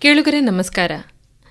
ಕೇಳುಗರೆ ನಮಸ್ಕಾರ.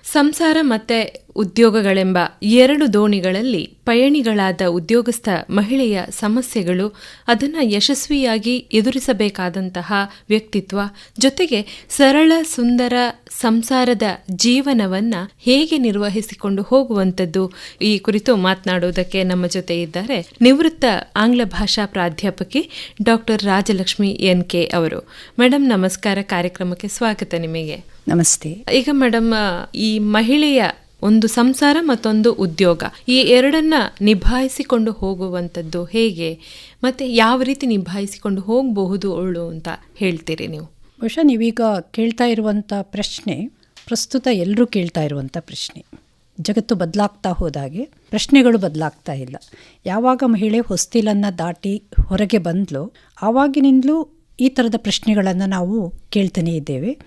ಸಂಸಾರ ಮತ್ತೆ ಉದ್ಯೋಗಗಳೆಂಬ ಎರಡು ದೋಣಿಗಳಲ್ಲಿ ಪಯಣಿಗಳಾದ ಉದ್ಯೋಗಸ್ಥ ಮಹಿಳೆಯ ಸಮಸ್ಯೆಗಳು ಅದನ್ನು ಯಶಸ್ವಿಯಾಗಿ ಎದುರಿಸಬೇಕಾದಂತಹ ವ್ಯಕ್ತಿತ್ವ ಜೊತೆಗೆ ಸರಳ ಸುಂದರ ಸಂಸಾರದ ಜೀವನವನ್ನು ಹೇಗೆ ನಿರ್ವಹಿಸಿಕೊಂಡು ಹೋಗುವಂಥದ್ದು ಈ ಕುರಿತು ಮಾತನಾಡುವುದಕ್ಕೆ ನಮ್ಮ ಜೊತೆ ಇದ್ದಾರೆ ನಿವೃತ್ತ ಆಂಗ್ಲ ಭಾಷಾ ಪ್ರಾಧ್ಯಾಪಕಿ ಡಾಕ್ಟರ್ ರಾಜಲಕ್ಷ್ಮಿ ಎನ್ ಕೆ ಅವರು. ಮೇಡಮ್ ನಮಸ್ಕಾರ. ಕಾರ್ಯಕ್ರಮಕ್ಕೆ ಸ್ವಾಗತ ನಿಮಗೆ. ನಮಸ್ತೆ. ಈಗ ಮೇಡಮ್ ಈ ಮಹಿಳೆಯ ಒಂದು ಸಂಸಾರ ಮತ್ತೊಂದು ಉದ್ಯೋಗ. ಈ ಎರಡನ್ನ ನಿಭಾಯಿಸಿಕೊಂಡು ಹೋಗುವಂಥದ್ದು ಹೇಗೆ? ಮತ್ತೆ ಯಾವ ರೀತಿ ನಿಭಾಯಿಸಿಕೊಂಡು ಹೋಗಬಹುದು ಅವಳು ಅಂತ ಹೇಳ್ತೀರಿ ನೀವು? ಬಹುಶಃ ನೀವೀಗ ಕೇಳ್ತಾ ಇರುವಂಥ ಪ್ರಶ್ನೆ ಪ್ರಸ್ತುತ ಎಲ್ಲರೂ ಕೇಳ್ತಾ ಇರುವಂಥ ಪ್ರಶ್ನೆ. ಜಗತ್ತು ಬದಲಾಗ್ತಾ ಹೋದಾಗೆ ಪ್ರಶ್ನೆಗಳು ಬದಲಾಗ್ತಾ ಇಲ್ಲ. ಯಾವಾಗ ಮಹಿಳೆ ಹೊಸ್ತಿಲನ್ನು ದಾಟಿ ಹೊರಗೆ ಬಂದ್ಲೋ ಆವಾಗಿನಿಂದಲೂ ಈ ಥರದ ಪ್ರಶ್ನೆಗಳನ್ನು ನಾವು ಕೇಳ್ತಾನೇ ಇದ್ದೇವೆ.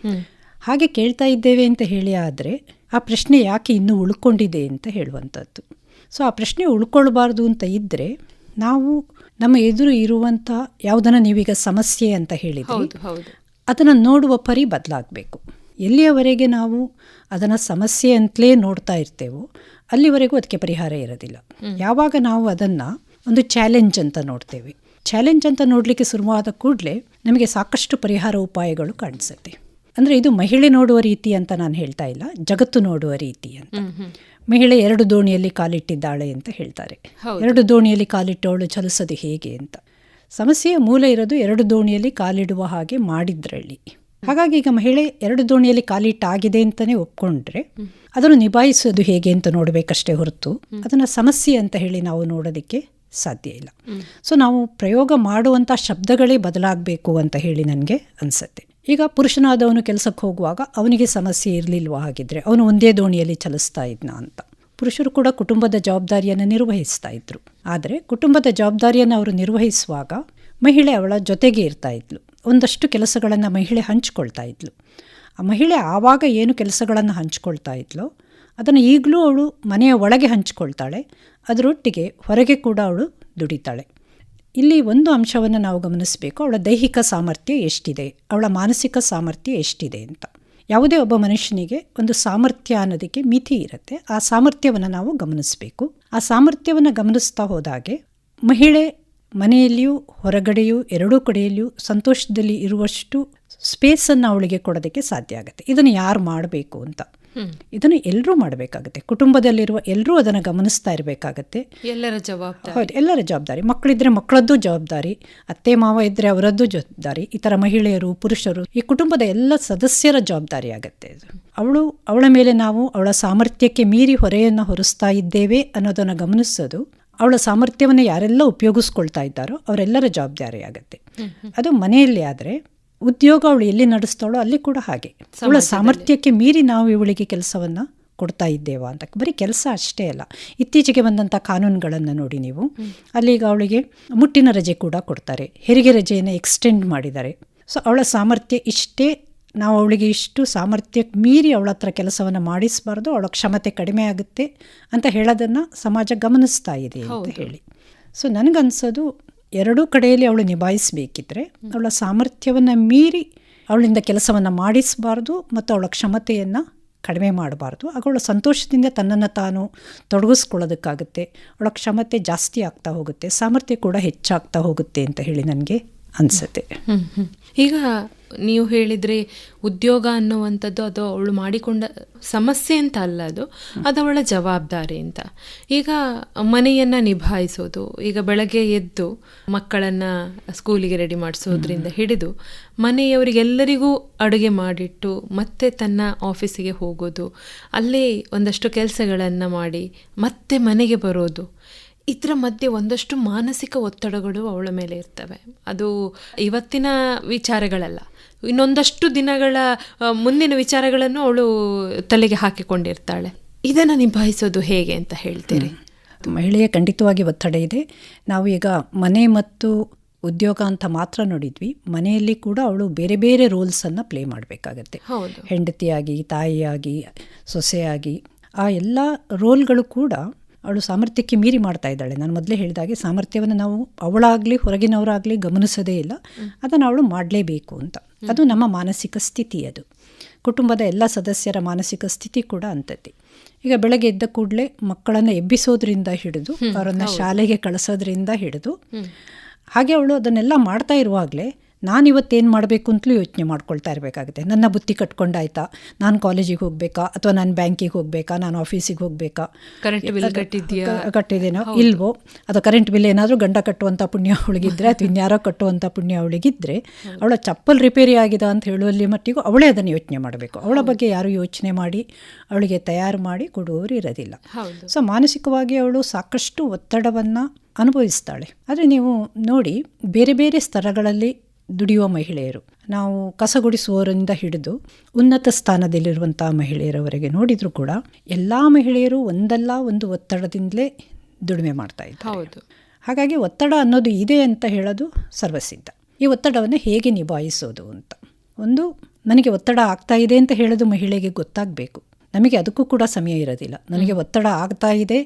ಹಾಗೆ ಕೇಳ್ತಾ ಇದ್ದೇವೆ ಅಂತ ಹೇಳಿ ಆದರೆ ಆ ಪ್ರಶ್ನೆ ಯಾಕೆ ಇನ್ನೂ ಉಳ್ಕೊಂಡಿದೆ ಅಂತ ಹೇಳುವಂಥದ್ದು. ಸೊ ಆ ಪ್ರಶ್ನೆ ಉಳ್ಕೊಳ್ಬಾರ್ದು ಅಂತ ಇದ್ದರೆ ನಾವು ನಮ್ಮ ಎದುರು ಇರುವಂಥ ಯಾವುದನ್ನು ನೀವೀಗ ಸಮಸ್ಯೆ ಅಂತ ಹೇಳಿದ್ರಿ ಅದನ್ನು ನೋಡುವ ಪರಿ ಬದಲಾಗಬೇಕು. ಎಲ್ಲಿಯವರೆಗೆ ನಾವು ಅದನ್ನು ಸಮಸ್ಯೆ ಅಂತಲೇ ನೋಡ್ತಾ ಇರ್ತೇವೋ ಅಲ್ಲಿವರೆಗೂ ಅದಕ್ಕೆ ಪರಿಹಾರ ಇರೋದಿಲ್ಲ. ಯಾವಾಗ ನಾವು ಅದನ್ನು ಒಂದು ಚಾಲೆಂಜ್ ಅಂತ ನೋಡ್ತೇವೆ. ಚಾಲೆಂಜ್ ಅಂತ ನೋಡಲಿಕ್ಕೆ ಶುರುವಾದ ಕೂಡಲೇ ನಮಗೆ ಸಾಕಷ್ಟು ಪರಿಹಾರ ಉಪಾಯಗಳು ಕಾಣಿಸುತ್ತೆ. ಅಂದರೆ ಇದು ಮಹಿಳೆ ನೋಡುವ ರೀತಿ ಅಂತ ನಾನು ಹೇಳ್ತಾ ಇಲ್ಲ ಜಗತ್ತು ನೋಡುವ ರೀತಿ ಅಂತ. ಮಹಿಳೆ ಎರಡು ದೋಣಿಯಲ್ಲಿ ಕಾಲಿಟ್ಟಿದ್ದಾಳೆ ಅಂತ ಹೇಳ್ತಾರೆ. ಎರಡು ದೋಣಿಯಲ್ಲಿ ಕಾಲಿಟ್ಟವಳು ಚಲಿಸೋದು ಹೇಗೆ ಅಂತ. ಸಮಸ್ಯೆಯ ಮೂಲ ಇರೋದು ಎರಡು ದೋಣಿಯಲ್ಲಿ ಕಾಲಿಡುವ ಹಾಗೆ ಮಾಡಿದ್ರಲ್ಲಿ. ಹಾಗಾಗಿ ಈಗ ಮಹಿಳೆ ಎರಡು ದೋಣಿಯಲ್ಲಿ ಕಾಲಿಟ್ಟಾಗಿದೆ ಅಂತಲೇ ಒಪ್ಕೊಂಡ್ರೆ ಅದನ್ನು ನಿಭಾಯಿಸೋದು ಹೇಗೆ ಅಂತ ನೋಡಬೇಕಷ್ಟೇ ಹೊರತು ಅದನ್ನು ಸಮಸ್ಯೆ ಅಂತ ಹೇಳಿ ನಾವು ನೋಡೋದಕ್ಕೆ ಸಾಧ್ಯ ಇಲ್ಲ. ಸೊ ನಾವು ಪ್ರಯೋಗ ಮಾಡುವಂಥ ಶಬ್ದಗಳೇ ಬದಲಾಗಬೇಕು ಅಂತ ಹೇಳಿ ನನಗೆ ಅನಿಸುತ್ತೆ. ಈಗ ಪುರುಷನಾದವನು ಕೆಲಸಕ್ಕೆ ಹೋಗುವಾಗ ಅವನಿಗೆ ಸಮಸ್ಯೆ ಇರಲಿಲ್ವ ಹಾಗಿದ್ರೆ ಅವನು ಒಂದೇ ದೋಣಿಯಲ್ಲಿ ಚಲಿಸ್ತಾ ಇದ್ನ ಅಂತ. ಪುರುಷರು ಕೂಡ ಕುಟುಂಬದ ಜವಾಬ್ದಾರಿಯನ್ನು ನಿರ್ವಹಿಸ್ತಾ ಇದ್ರು. ಆದರೆ ಕುಟುಂಬದ ಜವಾಬ್ದಾರಿಯನ್ನು ಅವರು ನಿರ್ವಹಿಸುವಾಗ ಮಹಿಳೆ ಅವಳ ಜೊತೆಗೆ ಇರ್ತಾ ಇದ್ಲು. ಒಂದಷ್ಟು ಕೆಲಸಗಳನ್ನು ಮಹಿಳೆ ಹಂಚಿಕೊಳ್ತಾ ಇದ್ಲು. ಆ ಮಹಿಳೆ ಆವಾಗ ಏನು ಕೆಲಸಗಳನ್ನು ಹಂಚಿಕೊಳ್ತಾ ಇದ್ಲೋ, ಅದನ್ನು ಈಗಲೂ ಅವಳು ಮನೆಯ ಒಳಗೆ ಹಂಚಿಕೊಳ್ತಾಳೆ. ಅದರೊಟ್ಟಿಗೆ ಹೊರಗೆ ಕೂಡ ಅವಳು ದುಡಿತಾಳೆ. ಇಲ್ಲಿ ಒಂದು ಅಂಶವನ್ನು ನಾವು ಗಮನಿಸಬೇಕು. ಅವಳ ದೈಹಿಕ ಸಾಮರ್ಥ್ಯ ಎಷ್ಟಿದೆ? ಅವಳ ಮಾನಸಿಕ ಸಾಮರ್ಥ್ಯ ಎಷ್ಟಿದೆ ಅಂತ. ಯಾವುದೇ ಒಬ್ಬ ಮನುಷ್ಯನಿಗೆ ಒಂದು ಸಾಮರ್ಥ್ಯ ಅನ್ನೋದಕ್ಕೆ ಮಿತಿ ಇರುತ್ತೆ. ಆ ಸಾಮರ್ಥ್ಯವನ್ನು ನಾವು ಗಮನಿಸಬೇಕು. ಆ ಸಾಮರ್ಥ್ಯವನ್ನು ಗಮನಿಸ್ತಾ ಹೋದಾಗೆ ಮಹಿಳೆ ಮನೆಯಲ್ಲಿಯೂ, ಹೊರಗಡೆಯೂ, ಎರಡೂ ಕಡೆಯಲ್ಲಿಯೂ ಸಂತೋಷದಲ್ಲಿ ಇರುವಷ್ಟು ಸ್ಪೇಸನ್ನು ಅವಳಿಗೆ ಕೊಡೋದಕ್ಕೆ ಸಾಧ್ಯ ಆಗುತ್ತೆ. ಇದನ್ನು ಯಾರು ಮಾಡಬೇಕು ಅಂತ. ಇದನ್ನು ಎಲ್ಲರೂ ಮಾಡಬೇಕಾಗುತ್ತೆ. ಕುಟುಂಬದಲ್ಲಿರುವ ಎಲ್ಲರೂ ಅದನ್ನು ಗಮನಿಸ್ತಾ ಇರಬೇಕಾಗತ್ತೆ. ಎಲ್ಲರ ಜವಾಬ್ದಾರಿ. ಹೌದು ಎಲ್ಲರ ಜವಾಬ್ದಾರಿ. ಮಕ್ಕಳಿದ್ರೆ ಮಕ್ಕಳದ್ದು ಜವಾಬ್ದಾರಿ ಅತ್ತೆ ಮಾವ ಇದ್ರೆ ಅವರದ್ದು ಜವಾಬ್ದಾರಿ ಈ ಥರ ಮಹಿಳೆಯರು ಪುರುಷರು ಈ ಕುಟುಂಬದ ಎಲ್ಲ ಸದಸ್ಯರ ಜವಾಬ್ದಾರಿ ಆಗುತ್ತೆ ಅವಳು ಅವಳ ಮೇಲೆ ನಾವು ಅವಳ ಸಾಮರ್ಥ್ಯಕ್ಕೆ ಮೀರಿ ಹೊರೆಯನ್ನು ಹೊರಿಸ್ತಾ ಇದ್ದೇವೆ ಅನ್ನೋದನ್ನು ಗಮನಿಸೋದು ಅವಳ ಸಾಮರ್ಥ್ಯವನ್ನು ಯಾರೆಲ್ಲ ಉಪಯೋಗಿಸ್ಕೊಳ್ತಾ ಇದ್ದಾರೋ ಅವರೆಲ್ಲರ ಜವಾಬ್ದಾರಿ ಆಗುತ್ತೆ. ಅದು ಮನೆಯಲ್ಲಿ ಆದರೆ ಉದ್ಯೋಗ ಅವಳು ಎಲ್ಲಿ ನಡೆಸ್ತಾಳೋ ಅಲ್ಲಿ ಕೂಡ ಹಾಗೆ. ಅವಳ ಸಾಮರ್ಥ್ಯಕ್ಕೆ ಮೀರಿ ನಾವು ಇವಳಿಗೆ ಕೆಲಸವನ್ನು ಕೊಡ್ತಾ ಇದ್ದೇವಾ ಅಂತ. ಬರೀ ಕೆಲಸ ಅಷ್ಟೇ ಅಲ್ಲ ಇತ್ತೀಚೆಗೆ ಬಂದಂಥ ಕಾನೂನುಗಳನ್ನು ನೋಡಿ ನೀವು. ಅಲ್ಲಿಗೆ ಅವಳಿಗೆ ಮುಟ್ಟಿನ ರಜೆ ಕೂಡ ಕೊಡ್ತಾರೆ ಹೆರಿಗೆ ರಜೆಯನ್ನು ಎಕ್ಸ್ಟೆಂಡ್ ಮಾಡಿದ್ದಾರೆ. ಸೊ ಅವಳ ಸಾಮರ್ಥ್ಯ ಇಷ್ಟೇ ನಾವು ಅವಳಿಗೆ ಇಷ್ಟು ಸಾಮರ್ಥ್ಯಕ್ಕೆ ಮೀರಿ ಅವಳ ಹತ್ರ ಕೆಲಸವನ್ನು ಮಾಡಿಸಬಾರ್ದು ಅವಳ ಕ್ಷಮತೆ ಕಡಿಮೆ ಆಗುತ್ತೆ ಅಂತ ಹೇಳೋದನ್ನು ಸಮಾಜ ಗಮನಿಸ್ತಾ ಇದೆ ಅಂತ ಹೇಳಿ. ಸೊ ನನಗನ್ಸೋದು ಎರಡೂ ಕಡೆಯಲ್ಲಿ ಅವಳು ನಿಭಾಯಿಸಬೇಕಿದ್ರೆ ಅವಳ ಸಾಮರ್ಥ್ಯವನ್ನು ಮೀರಿ ಅವಳಿಂದ ಕೆಲಸವನ್ನು ಮಾಡಿಸಬಾರ್ದು ಮತ್ತು ಅವಳ ಕ್ಷಮತೆಯನ್ನು ಕಡಿಮೆ ಮಾಡಬಾರ್ದು. ಆಗ ಅವಳ ಸಂತೋಷದಿಂದ ತನ್ನನ್ನು ತಾನು ತೊಡಗಿಸ್ಕೊಳ್ಳೋದಕ್ಕಾಗುತ್ತೆ. ಅವಳ ಕ್ಷಮತೆ ಜಾಸ್ತಿ ಆಗ್ತಾ ಹೋಗುತ್ತೆ. ಸಾಮರ್ಥ್ಯ ಕೂಡ ಹೆಚ್ಚಾಗ್ತಾ ಹೋಗುತ್ತೆ ಅಂತ ಹೇಳಿ ನನಗೆ ಅನಿಸುತ್ತೆ. ಈಗ ನೀವು ಹೇಳಿದ್ರೆ ಉದ್ಯೋಗ ಅನ್ನುವಂಥದ್ದು ಅದು ಅವಳು ಮಾಡಿಕೊಂಡ ಸಮಸ್ಯೆ ಅಂತ ಅಲ್ಲ ಅದು ಅದು ಅವಳ ಜವಾಬ್ದಾರಿ ಅಂತ. ಈಗ ಮನೆಯನ್ನು ನಿಭಾಯಿಸೋದು ಈಗ ಬೆಳಗ್ಗೆ ಎದ್ದು ಮಕ್ಕಳನ್ನು ಸ್ಕೂಲಿಗೆ ರೆಡಿ ಮಾಡಿಸೋದ್ರಿಂದ ಹಿಡಿದು ಮನೆಯವರಿಗೆಲ್ಲರಿಗೂ ಅಡುಗೆ ಮಾಡಿಟ್ಟು ಮತ್ತೆ ತನ್ನ ಆಫೀಸಿಗೆ ಹೋಗೋದು ಅಲ್ಲೇ ಒಂದಷ್ಟು ಕೆಲಸಗಳನ್ನು ಮಾಡಿ ಮತ್ತೆ ಮನೆಗೆ ಬರೋದು ಇದರ ಮಧ್ಯೆ ಒಂದಷ್ಟು ಮಾನಸಿಕ ಒತ್ತಡಗಳು ಅವಳ ಮೇಲೆ ಇರ್ತವೆ. ಅದು ಇವತ್ತಿನ ವಿಚಾರಗಳಲ್ಲ. ಇನ್ನೊಂದಷ್ಟು ದಿನಗಳ ಮುಂದಿನ ವಿಚಾರಗಳನ್ನು ಅವಳು ತಲೆಗೆ ಹಾಕಿಕೊಂಡಿರ್ತಾಳೆ. ಇದನ್ನು ನಿಭಾಯಿಸೋದು ಹೇಗೆ ಅಂತ ಹೇಳ್ತೀರಿ? ಮಹಿಳೆಯ ಖಂಡಿತವಾಗಿ ಒತ್ತಡ ಇದೆ. ನಾವು ಈಗ ಮನೆ ಮತ್ತು ಉದ್ಯೋಗ ಅಂತ ಮಾತ್ರ ನೋಡಿದ್ವಿ. ಮನೆಯಲ್ಲಿ ಕೂಡ ಅವಳು ಬೇರೆ ಬೇರೆ ರೋಲ್ಸನ್ನು ಪ್ಲೇ ಮಾಡಬೇಕಾಗತ್ತೆ. ಹೆಂಡತಿಯಾಗಿ ತಾಯಿಯಾಗಿ ಸೊಸೆಯಾಗಿ ಆ ಎಲ್ಲ ರೋಲ್ಗಳು ಕೂಡ ಅವಳು ಸಾಮರ್ಥ್ಯಕ್ಕೆ ಮೀರಿ ಮಾಡ್ತಾ ಇದ್ದಾಳೆ. ನಾನು ಮೊದಲೇ ಹೇಳಿದಾಗೆ ಸಾಮರ್ಥ್ಯವನ್ನು ನಾವು ಅವಳಾಗಲಿ ಹೊರಗಿನವರಾಗಲಿ ಗಮನಿಸೋದೇ ಇಲ್ಲ. ಅದನ್ನು ಅವಳು ಮಾಡಲೇಬೇಕು ಅಂತ. ಅದು ನಮ್ಮ ಮಾನಸಿಕ ಸ್ಥಿತಿ ಅದು. ಕುಟುಂಬದ ಎಲ್ಲ ಸದಸ್ಯರ ಮಾನಸಿಕ ಸ್ಥಿತಿ ಕೂಡ ಅಂತತಿ ಈಗ ಬೆಳಗ್ಗೆ ಎದ್ದ ಕೂಡಲೇ ಮಕ್ಕಳನ್ನು ಎಬ್ಬಿಸೋದ್ರಿಂದ ಹಿಡಿದು ಅವರನ್ನು ಶಾಲೆಗೆ ಕಳಿಸೋದ್ರಿಂದ ಹಿಡಿದು ಹಾಗೆ ಅವಳು ಅದನ್ನೆಲ್ಲ ಮಾಡ್ತಾ ಇರುವಾಗಲೇ ನಾನು ಇವತ್ತೇನು ಮಾಡಬೇಕು ಅಂತಲೂ ಯೋಚನೆ ಮಾಡ್ಕೊಳ್ತಾ ಇರಬೇಕಾಗುತ್ತೆ. ನನ್ನ ಬುತ್ತಿ ಕಟ್ಕೊಂಡಾಯ್ತಾ? ನಾನು ಕಾಲೇಜಿಗೆ ಹೋಗಬೇಕಾ? ಅಥವಾ ನಾನು ಬ್ಯಾಂಕಿಗೆ ಹೋಗಬೇಕಾ? ನಾನು ಆಫೀಸಿಗೆ ಹೋಗಬೇಕಾ? Current bill ಕಟ್ಟಿದ್ಯಾ ಕಟ್ಟಿದ್ದೇನೋ. ಕಟ್ಟಿದೇನೋ ಇಲ್ವೋ? ಅಥವಾ ಕರೆಂಟ್ ಬಿಲ್ ಏನಾದರೂ ಗಂಡ ಕಟ್ಟುವಂಥ ಪುಣ್ಯ ಅವಳಿಗಿದ್ರೆ ಅಥವಾ ಇನ್ಯಾರೋ ಕಟ್ಟುವಂಥ ಪುಣ್ಯ ಅವಳಿಗಿದ್ರೆ ಅವಳ ಚಪ್ಪಲ್ ರಿಪೇರಿ ಆಗಿದೆ ಅಂತ ಹೇಳುವಲ್ಲಿ ಮಟ್ಟಿಗೂ ಅವಳೇ ಅದನ್ನು ಯೋಚನೆ ಮಾಡಬೇಕು. ಅವಳ ಬಗ್ಗೆ ಯಾರು ಯೋಚನೆ ಮಾಡಿ ಅವಳಿಗೆ ತಯಾರು ಮಾಡಿ ಕೊಡುವವರು ಇರೋದಿಲ್ಲ. ಸೊ ಮಾನಸಿಕವಾಗಿ ಅವಳು ಸಾಕಷ್ಟು ಒತ್ತಡವನ್ನು ಅನುಭವಿಸ್ತಾಳೆ. ಆದರೆ ನೀವು ನೋಡಿ ಬೇರೆ ಬೇರೆ ಸ್ತರಗಳಲ್ಲಿ ದುಡಿಯುವ ಮಹಿಳೆಯರು. ನಾವು ಕಸಗುಡಿಸುವವರಿಂದ ಹಿಡಿದು ಉನ್ನತ ಸ್ಥಾನದಲ್ಲಿರುವಂಥ ಮಹಿಳೆಯರವರೆಗೆ ನೋಡಿದರೂ ಕೂಡ ಎಲ್ಲ ಮಹಿಳೆಯರು ಒಂದಲ್ಲ ಒಂದು ಒತ್ತಡದಿಂದಲೇ ದುಡಿಮೆ ಮಾಡ್ತಾ ಇದ್ದಾರೆ. ಹೌದು. ಹಾಗಾಗಿ ಒತ್ತಡ ಅನ್ನೋದು ಇದೆ ಅಂತ ಹೇಳೋದು ಸರ್ವಸಿದ್ಧ. ಈ ಒತ್ತಡವನ್ನು ಹೇಗೆ ನಿಭಾಯಿಸೋದು ಅಂತ. ಒಂದು ನನಗೆ ಒತ್ತಡ ಆಗ್ತಾ ಇದೆ ಅಂತ ಹೇಳೋದು ಮಹಿಳೆಗೆ ಗೊತ್ತಾಗಬೇಕು. ನಮಗೆ ಅದಕ್ಕೂ ಕೂಡ ಸಮಯ ಇರೋದಿಲ್ಲ. ನನಗೆ ಒತ್ತಡ ಆಗ್ತಾ ಇದೆ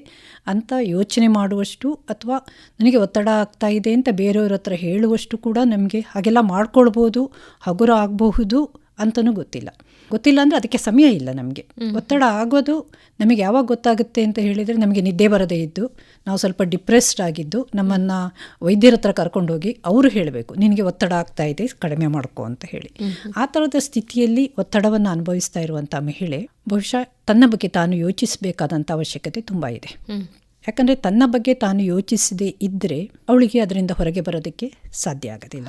ಅಂತ ಯೋಚನೆ ಮಾಡುವಷ್ಟು ಅಥವಾ ನನಗೆ ಒತ್ತಡ ಆಗ್ತಾ ಇದೆ ಅಂತ ಬೇರೆಯವ್ರ ಹತ್ರ ಹೇಳುವಷ್ಟು ಕೂಡ ನಮಗೆ ಹಾಗೆಲ್ಲ ಮಾಡ್ಕೊಳ್ಬೋದು ಹಗುರ ಆಗಬಹುದು. ಅಂತಲೂ ಗೊತ್ತಿಲ್ಲ. ಗೊತ್ತಿಲ್ಲ ಅಂದರೆ ಅದಕ್ಕೆ ಸಮಯ ಇಲ್ಲ ನಮಗೆ. ಒತ್ತಡ ಆಗೋದು ನಮಗೆ ಯಾವಾಗ ಗೊತ್ತಾಗುತ್ತೆ ಅಂತ ಹೇಳಿದರೆ ನಮಗೆ ನಿದ್ದೆ ಬರದೇ ಇದ್ದು ನಾವು ಸ್ವಲ್ಪ ಡಿಪ್ರೆಸ್ಡ್ ಆಗಿದ್ದು ನಮ್ಮನ್ನು ವೈದ್ಯರ ಹತ್ರ ಕರ್ಕೊಂಡೋಗಿ ಅವರು ಹೇಳಬೇಕು ನಿನಗೆ ಒತ್ತಡ ಆಗ್ತಾ ಇದೆ ಕಡಿಮೆ ಮಾಡ್ಕೋ ಅಂತ ಹೇಳಿ. ಆ ಥರದ ಸ್ಥಿತಿಯಲ್ಲಿ ಒತ್ತಡವನ್ನು ಅನುಭವಿಸ್ತಾ ಇರುವಂಥ ಮಹಿಳೆ ಬಹುಶಃ ತನ್ನ ಬಗ್ಗೆ ತಾನು ಯೋಚಿಸಬೇಕಾದಂಥ ಅವಶ್ಯಕತೆ ತುಂಬ ಇದೆ. ಯಾಕಂದರೆ ತನ್ನ ಬಗ್ಗೆ ತಾನು ಯೋಚಿಸದೇ ಇದ್ದರೆ ಅವಳಿಗೆ ಅದರಿಂದ ಹೊರಗೆ ಬರೋದಕ್ಕೆ ಸಾಧ್ಯ ಆಗೋದಿಲ್ಲ.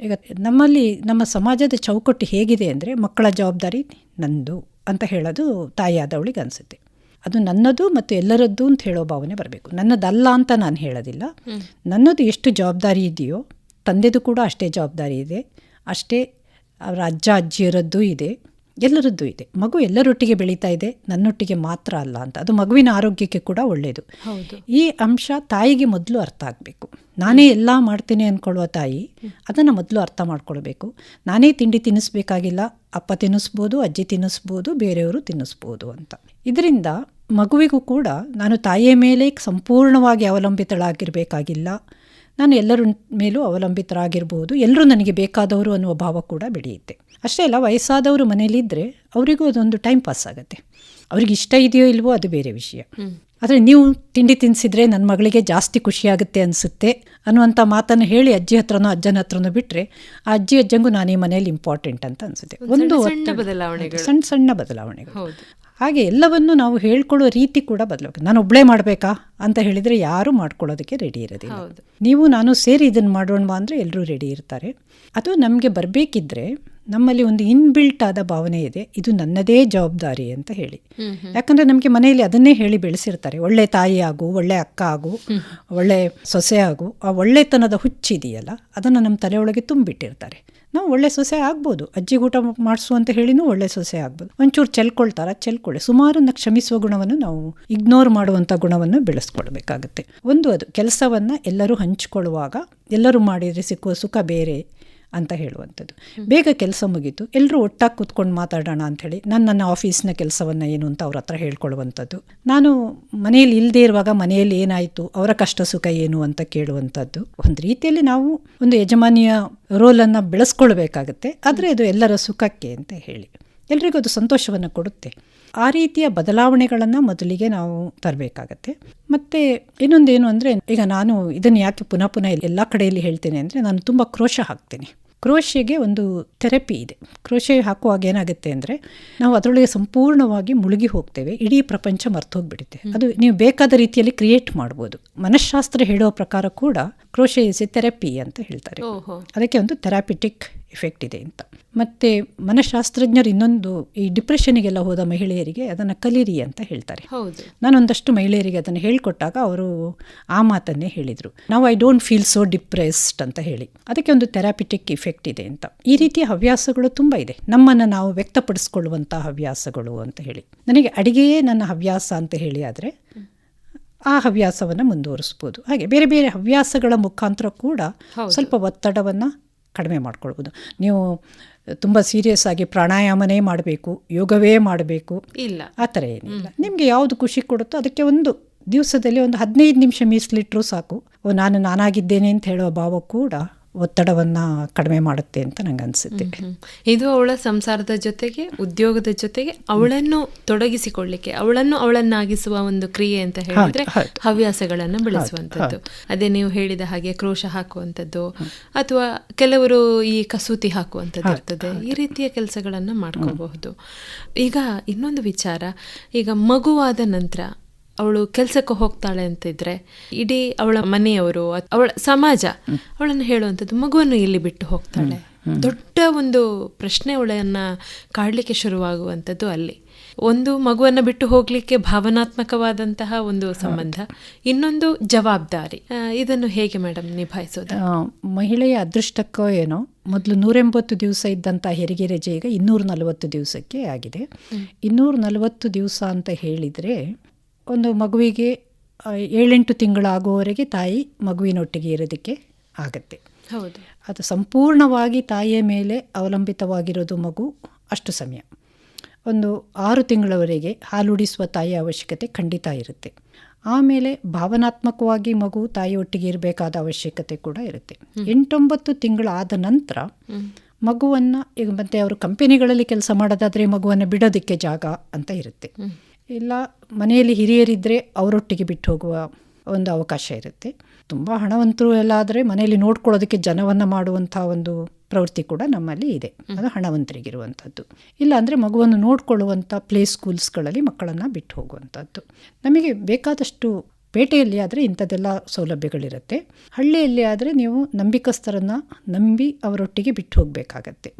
ಈಗ ನಮ್ಮಲ್ಲಿ ನಮ್ಮ ಸಮಾಜದ ಚೌಕಟ್ಟು ಹೇಗಿದೆ ಅಂದರೆ ಮಕ್ಕಳ ಜವಾಬ್ದಾರಿ ನಂದು ಅಂತ ಹೇಳೋದು ತಾಯಿಯಾದವಳಿಗೆ ಅನಿಸುತ್ತೆ. ಅದು ನನ್ನದು ಮತ್ತು ಎಲ್ಲರದ್ದು ಅಂತ ಹೇಳೋ ಭಾವನೆ ಬರಬೇಕು. ನನ್ನದಲ್ಲ ಅಂತ ನಾನು ಹೇಳೋದಿಲ್ಲ. ನನ್ನದು ಎಷ್ಟು ಜವಾಬ್ದಾರಿ ಇದೆಯೋ ತಂದೆದು ಕೂಡ ಅಷ್ಟೇ ಜವಾಬ್ದಾರಿ ಇದೆ. ಅಷ್ಟೇ ಅವರ ಅಜ್ಜ ಅಜ್ಜಿಯರದ್ದು ಇದೆ. ಎಲ್ಲರದ್ದು ಇದೆ. ಮಗು ಎಲ್ಲರೊಟ್ಟಿಗೆ ಬೆಳೀತಾ ಇದೆ ನನ್ನೊಟ್ಟಿಗೆ ಮಾತ್ರ ಅಲ್ಲ ಅಂತ. ಅದು ಮಗುವಿನ ಆರೋಗ್ಯಕ್ಕೆ ಕೂಡ ಒಳ್ಳೆಯದು ಈ ಅಂಶ ತಾಯಿಗೆ ಮೊದಲು ಅರ್ಥ ಆಗಬೇಕು. ನಾನೇ ಎಲ್ಲ ಮಾಡ್ತೀನಿ ಅಂದ್ಕೊಳ್ಳುವ ತಾಯಿ ಅದನ್ನು ಮೊದಲು ಅರ್ಥ ಮಾಡ್ಕೊಳ್ಬೇಕು. ನಾನೇ ತಿಂಡಿ ತಿನ್ನಿಸ್ಬೇಕಾಗಿಲ್ಲ ಅಪ್ಪ ತಿನ್ನಿಸ್ಬೋದು ಅಜ್ಜಿ ತಿನ್ನಿಸ್ಬೋದು ಬೇರೆಯವರು ತಿನ್ನಿಸ್ಬೋದು ಅಂತ. ಇದರಿಂದ ಮಗುವಿಗೂ ಕೂಡ ನಾನು ತಾಯಿಯ ಮೇಲೆ ಸಂಪೂರ್ಣವಾಗಿ ಅವಲಂಬಿತಳಾಗಿರಬೇಕಾಗಿಲ್ಲ. ನಾನು ಎಲ್ಲರ ಮೇಲೂ ಅವಲಂಬಿತರಾಗಿರ್ಬೋದು ಎಲ್ಲರೂ ನನಗೆ ಬೇಕಾದವರು ಅನ್ನುವ ಭಾವ ಕೂಡ ಬೆಳೆಯುತ್ತೆ. ಅಷ್ಟೇ ಅಲ್ಲ ವಯಸ್ಸಾದವರು ಮನೇಲಿದ್ದರೆ ಅವರಿಗೂ ಅದೊಂದು ಟೈಮ್ ಪಾಸ್ ಆಗುತ್ತೆ. ಅವ್ರಿಗೆ ಇಷ್ಟ ಇದೆಯೋ ಇಲ್ವೋ ಅದು ಬೇರೆ ವಿಷಯ. ಆದರೆ ನೀವು ತಿಂಡಿ ತಿನ್ನಿಸಿದ್ರೆ ನನ್ನ ಮಗಳಿಗೆ ಜಾಸ್ತಿ ಖುಷಿಯಾಗುತ್ತೆ ಅನಿಸುತ್ತೆ ಅನ್ನುವಂಥ ಮಾತನ್ನು ಹೇಳಿ ಅಜ್ಜಿ ಹತ್ರನೋ ಅಜ್ಜನ ಹತ್ರನೋ ಬಿಟ್ಟರೆ ಆ ಅಜ್ಜಿ ಅಜ್ಜಂಗೂ ನಾನೇ ಮನೇಲಿ ಮನೆಯಲ್ಲಿ ಇಂಪಾರ್ಟೆಂಟ್ ಅಂತ ಅನಿಸುತ್ತೆ. ಒಂದು ಸಣ್ಣ ಬದಲಾವಣೆಗಳು. ಸಣ್ಣ ಸಣ್ಣ ಬದಲಾವಣೆಗಳು. ಹಾಗೆ ಎಲ್ಲವನ್ನು ನಾವು ಹೇಳ್ಕೊಳ್ಳೋ ರೀತಿ ಕೂಡ ಬದಲಾಗಬೇಕು. ನಾನು ಒಬ್ಬಳೇ ಮಾಡಬೇಕಾ ಅಂತ ಹೇಳಿದರೆ ಯಾರು ಮಾಡ್ಕೊಳ್ಳೋದಕ್ಕೆ ರೆಡಿ ಇರೋದಿಲ್ಲ. ನೀವು ನಾನು ಸೇರಿ ಇದನ್ನು ಮಾಡೋಣವಾ ಅಂದರೆ ಎಲ್ಲರೂ ರೆಡಿ ಇರ್ತಾರೆ. ಅದು ನಮಗೆ ಬರಬೇಕಿದ್ರೆ ನಮ್ಮಲ್ಲಿ ಒಂದು ಇನ್ಬಿಲ್ಟ್ ಆದ ಭಾವನೆ ಇದೆ. ಇದು ನನ್ನದೇ ಜವಾಬ್ದಾರಿ ಅಂತ ಹೇಳಿ. ಯಾಕಂದ್ರೆ ಯಾಕಂದರೆ ನಮಗೆ ಮನೆಯಲ್ಲಿ ಅದನ್ನೇ ಹೇಳಿ ಬೆಳೆಸಿರ್ತಾರೆ. ಒಳ್ಳೆ ತಾಯಿ ಆಗು ಒಳ್ಳೆ ಅಕ್ಕ ಆಗು ಒಳ್ಳೆ ಸೊಸೆ ಆಗು ಆ ಒಳ್ಳೆತನದ ಹುಚ್ಚಿದೆಯಲ್ಲ ಅದನ್ನು ನಮ್ಮ ತಲೆಯೊಳಗೆ ತುಂಬಿಟ್ಟಿರ್ತಾರೆ. ನಾವು ಒಳ್ಳೆ ಸೊಸೆ ಆಗ್ಬೋದು. ಅಜ್ಜಿಗೆ ಊಟ ಮಾಡಿಸು ಅಂತ ಹೇಳಿನೂ ಒಳ್ಳೆ ಸೊಸೆ ಆಗ್ಬೋದು. ಒಂಚೂರು ಚೆಲ್ಕೊಳ್ತಾರ, ಚೆಲ್ಕೊಳ್ಳಿ. ಸುಮಾರು ಕ್ಷಮಿಸುವ ಗುಣವನ್ನು ನಾವು ಇಗ್ನೋರ್ ಮಾಡುವಂಥ ಗುಣವನ್ನು ಬೆಳೆಸ್ಕೊಳ್ಬೇಕಾಗುತ್ತೆ. ಒಂದು ಅದು ಕೆಲಸವನ್ನು ಎಲ್ಲರೂ ಹಂಚಿಕೊಳ್ಳುವಾಗ, ಎಲ್ಲರೂ ಮಾಡಿದರೆ ಸಿಕ್ಕುವ ಸುಖ ಬೇರೆ. ಅಂತ ಹೇಳುವಂಥದ್ದು. ಬೇಗ ಕೆಲಸ ಮುಗೀತು. ಎಲ್ಲರೂ ಒಟ್ಟಾಗಿ ಕೂತ್ಕೊಂಡು ಮಾತಾಡೋಣ ಅಂಥೇಳಿ ನಾನು ನನ್ನ ಆಫೀಸ್ನ ಕೆಲಸವನ್ನು ಏನು ಅಂತ ಅವ್ರ ಹತ್ರ ಹೇಳ್ಕೊಳ್ಳುವಂಥದ್ದು. ನಾನು ಮನೆಯಲ್ಲಿ ಇಲ್ಲದೆ ಇರುವಾಗ ಮನೆಯಲ್ಲಿ ಏನಾಯಿತು ಅವರ ಕಷ್ಟ ಸುಖ ಏನು ಅಂತ ಕೇಳುವಂಥದ್ದು. ಒಂದು ರೀತಿಯಲ್ಲಿ ನಾವು ಒಂದು ಯಜಮಾನಿಯ ರೋಲನ್ನು ಬೆಳೆಸ್ಕೊಳ್ಬೇಕಾಗತ್ತೆ. ಆದರೆ ಅದು ಎಲ್ಲರ ಸುಖಕ್ಕೆ ಅಂತ ಹೇಳಿ. ಎಲ್ರಿಗೂ ಅದು ಸಂತೋಷವನ್ನು ಕೊಡುತ್ತೆ. ಆ ರೀತಿಯ ಬದಲಾವಣೆಗಳನ್ನು ಮೊದಲಿಗೆ ನಾವು ತರಬೇಕಾಗತ್ತೆ. ಮತ್ತು ಇನ್ನೊಂದೇನು ಅಂದರೆ ಈಗ ನಾನು ಇದನ್ನು ಯಾಕೆ ಪುನಃ ಪುನಃ ಎಲ್ಲ ಕಡೆಯಲ್ಲಿ ಹೇಳ್ತೇನೆ ಅಂದರೆ ನಾನು ತುಂಬ ಕ್ರೋಶ ಹಾಕ್ತೇನೆ. ಕ್ರೋಶೆಗೆ ಒಂದು ಥೆರಪಿ ಇದೆ. ಕ್ರೋಶೆ ಹಾಕುವಾಗ ಏನಾಗುತ್ತೆ ಅಂದರೆ ನಾವು ಅದರೊಳಗೆ ಸಂಪೂರ್ಣವಾಗಿ ಮುಳುಗಿ ಹೋಗ್ತೇವೆ ಇಡೀ ಪ್ರಪಂಚ ಮರ್ತೋಗ್ಬಿಡುತ್ತೆ. ಅದು ನೀವು ಬೇಕಾದ ರೀತಿಯಲ್ಲಿ ಕ್ರಿಯೇಟ್ ಮಾಡ್ಬೋದು. ಮನಃಶಾಸ್ತ್ರ ಹೇಳೋ ಪ್ರಕಾರ ಕೂಡ ಕ್ರೋಶೆ ಇಸ್ ಎ ಥೆರಪಿ ಅಂತ ಹೇಳ್ತಾರೆ. ಅದಕ್ಕೆ ಒಂದು ಥೆರಾಪಿಟಿಕ್ ಎಫೆಕ್ಟ್ ಇದೆ ಅಂತ. ಮತ್ತು ಮನಃಶಾಸ್ತ್ರಜ್ಞರು ಇನ್ನೊಂದು ಈ ಡಿಪ್ರೆಷನಿಗೆಲ್ಲ ಹೋದ ಮಹಿಳೆಯರಿಗೆ ಅದನ್ನು ಕಲೀರಿ ಅಂತ ಹೇಳ್ತಾರೆ. ಹೌದು. ನಾನೊಂದಷ್ಟು ಮಹಿಳೆಯರಿಗೆ ಅದನ್ನು ಹೇಳಿಕೊಟ್ಟಾಗ ಅವರು ಆ ಮಾತನ್ನೇ ಹೇಳಿದರು. ನಾವು I don't feel so depressed ಅಂತ ಹೇಳಿ. ಅದಕ್ಕೆ ಒಂದು ಥೆರಾಪಿಟಿಕ್ ಇಫೆಕ್ಟ್ ಇದೆ ಅಂತ. ಈ ರೀತಿಯ ಹವ್ಯಾಸಗಳು ತುಂಬ ಇದೆ. ನಮ್ಮನ್ನು ನಾವು ವ್ಯಕ್ತಪಡಿಸ್ಕೊಳ್ಳುವಂಥ ಹವ್ಯಾಸಗಳು ಅಂತ ಹೇಳಿ. ನನಗೆ ಅಡಿಗೆಯೇ ನನ್ನ ಹವ್ಯಾಸ ಅಂತ ಹೇಳಿ ಆದರೆ ಆ ಹವ್ಯಾಸವನ್ನು ಮುಂದುವರಿಸ್ಬೋದು. ಹಾಗೆ ಬೇರೆ ಬೇರೆ ಹವ್ಯಾಸಗಳ ಮುಖಾಂತರ ಕೂಡ ಸ್ವಲ್ಪ ಒತ್ತಡವನ್ನು ಕಡಿಮೆ ಮಾಡ್ಕೊಳ್ಬೋದು. ನೀವು ತುಂಬ ಸೀರಿಯಸ್ ಆಗಿ ಪ್ರಾಣಾಯಾಮನೇ ಮಾಡಬೇಕು ಯೋಗವೇ ಮಾಡಬೇಕು. ಇಲ್ಲ. ಆ ಥರ ಏನಿಲ್ಲ. ನಿಮಗೆ ಯಾವುದು ಖುಷಿ ಕೊಡುತ್ತೋ ಅದಕ್ಕೆ ಒಂದು ದಿವಸದಲ್ಲಿ ಒಂದು ಹದಿನೈದು ನಿಮಿಷ ಮೀಸಲಿಟ್ಟರೂ ಸಾಕು. ನಾನು ನಾನಾಗಿದ್ದೇನೆ ಅಂತ ಹೇಳೋ ಭಾವ ಕೂಡ ಒತ್ತಡವನ್ನು ಕಡಿಮೆ ಮಾಡುತ್ತೆ ಅಂತ ನಂಗೆ ಅನಿಸುತ್ತೆ. ಇದು ಅವಳ ಸಂಸಾರದ ಜೊತೆಗೆ ಉದ್ಯೋಗದ ಜೊತೆಗೆ ಅವಳನ್ನು ತೊಡಗಿಸಿಕೊಳ್ಳಿಕ್ಕೆ ಅವಳನ್ನು ಅವಳನ್ನಾಗಿಸುವ ಒಂದು ಕ್ರಿಯೆ ಅಂತ ಹೇಳಿದ್ರೆ. ಹವ್ಯಾಸಗಳನ್ನು ಬೆಳೆಸುವಂಥದ್ದು. ಅದೇ ನೀವು ಹೇಳಿದ ಹಾಗೆ ಕ್ರೋಶ ಹಾಕುವಂಥದ್ದು ಅಥವಾ ಕೆಲವರು ಈ ಕಸೂತಿ ಹಾಕುವಂಥದ್ದು ಇರ್ತದೆ ಈ ರೀತಿಯ ಕೆಲಸಗಳನ್ನು ಮಾಡ್ಕೋಬಹುದು. ಈಗ ಇನ್ನೊಂದು ವಿಚಾರ ಈಗ ಮಗುವಾದ ನಂತರ ಅವಳು ಕೆಲಸಕ್ಕೆ ಹೋಗ್ತಾಳೆ ಅಂತಿದ್ರೆ ಇಡೀ ಅವಳ ಮನೆಯವರು ಅವಳ ಸಮಾಜ ಅವಳನ್ನು ಹೇಳುವಂಥದ್ದು ಮಗುವನ್ನು ಇಲ್ಲಿ ಬಿಟ್ಟು ಹೋಗ್ತಾಳೆ. ದೊಡ್ಡ ಒಂದು ಪ್ರಶ್ನೆ ಅವಳನ್ನ ಕಾಡಲಿಕ್ಕೆ ಶುರುವಾಗುವಂಥದ್ದು ಅಲ್ಲಿ. ಒಂದು ಮಗುವನ್ನು ಬಿಟ್ಟು ಹೋಗ್ಲಿಕ್ಕೆ ಭಾವನಾತ್ಮಕವಾದಂತಹ ಒಂದು ಸಂಬಂಧ ಇನ್ನೊಂದು ಜವಾಬ್ದಾರಿ. ಇದನ್ನು ಹೇಗೆ ಮೇಡಮ್ ನಿಭಾಯಿಸೋದು? ಮಹಿಳೆಯ ಅದೃಷ್ಟಕ್ಕೋ ಏನೋ ಮೊದಲು ನೂರೆಂಬತ್ತು ದಿವಸ ಇದ್ದಂಥ ಹೆರಿಗೆ ರಜೆ ಈಗ ಇನ್ನೂರ ನಲವತ್ತು ದಿವಸಕ್ಕೆ ಆಗಿದೆ. ಇನ್ನೂರ ನಲವತ್ತು ದಿವಸ ಅಂತ ಹೇಳಿದರೆ ಒಂದು ಮಗುವಿಗೆ ಏಳೆಂಟು ತಿಂಗಳಾಗುವವರೆಗೆ ತಾಯಿ ಮಗುವಿನೊಟ್ಟಿಗೆ ಇರೋದಕ್ಕೆ ಆಗತ್ತೆ. ಹೌದು. ಅದು ಸಂಪೂರ್ಣವಾಗಿ ತಾಯಿಯ ಮೇಲೆ ಅವಲಂಬಿತವಾಗಿರೋದು ಮಗು ಅಷ್ಟು ಸಮಯ. ಒಂದು ಆರು ತಿಂಗಳವರೆಗೆ ಹಾಲುಡಿಸುವ ತಾಯಿಯ ಅವಶ್ಯಕತೆ ಖಂಡಿತ ಇರುತ್ತೆ. ಆಮೇಲೆ ಭಾವನಾತ್ಮಕವಾಗಿ ಮಗು ತಾಯಿಯೊಟ್ಟಿಗೆ ಇರಬೇಕಾದ ಅವಶ್ಯಕತೆ ಕೂಡ ಇರುತ್ತೆ. ಎಂಟೊಂಬತ್ತು ತಿಂಗಳಾದ ನಂತರ ಮಗುವನ್ನು ಈಗ ಮತ್ತೆ ಅವರು ಕಂಪೆನಿಗಳಲ್ಲಿ ಕೆಲಸ ಮಾಡೋದಾದರೆ ಮಗುವನ್ನು ಬಿಡೋದಕ್ಕೆ ಜಾಗ ಅಂತ ಇರುತ್ತೆ. ಇಲ್ಲ ಮನೆಯಲ್ಲಿ ಹಿರಿಯರಿದ್ದರೆ ಅವರೊಟ್ಟಿಗೆ ಬಿಟ್ಟು ಹೋಗುವ ಒಂದು ಅವಕಾಶ ಇರುತ್ತೆ. ತುಂಬ ಹಣವಂತರು ಎಲ್ಲ ಆದರೆ ಮನೆಯಲ್ಲಿ ನೋಡ್ಕೊಳ್ಳೋದಕ್ಕೆ ಜನವನ್ನು ಮಾಡುವಂಥ ಒಂದು ಪ್ರವೃತ್ತಿ ಕೂಡ ನಮ್ಮಲ್ಲಿ ಇದೆ. ಅದು ಹಣವಂತರಿಗಿರುವಂಥದ್ದು. ಇಲ್ಲ ಅಂದರೆ ಮಗುವನ್ನು ನೋಡಿಕೊಳ್ಳುವಂಥ ಪ್ಲೇ ಸ್ಕೂಲ್ಸ್ಗಳಲ್ಲಿ ಮಕ್ಕಳನ್ನು ಬಿಟ್ಟು ಹೋಗುವಂಥದ್ದು ನಮಗೆ ಬೇಕಾದಷ್ಟು ಪೇಟೆಯಲ್ಲಿ ಆದರೆ ಇಂಥದ್ದೆಲ್ಲ ಸೌಲಭ್ಯಗಳಿರುತ್ತೆ. ಹಳ್ಳಿಯಲ್ಲಿ ಆದರೆ ನೀವು ನಂಬಿಕಸ್ಥರನ್ನು ನಂಬಿ ಅವರೊಟ್ಟಿಗೆ ಬಿಟ್ಟು ಹೋಗಬೇಕಾಗತ್ತೆ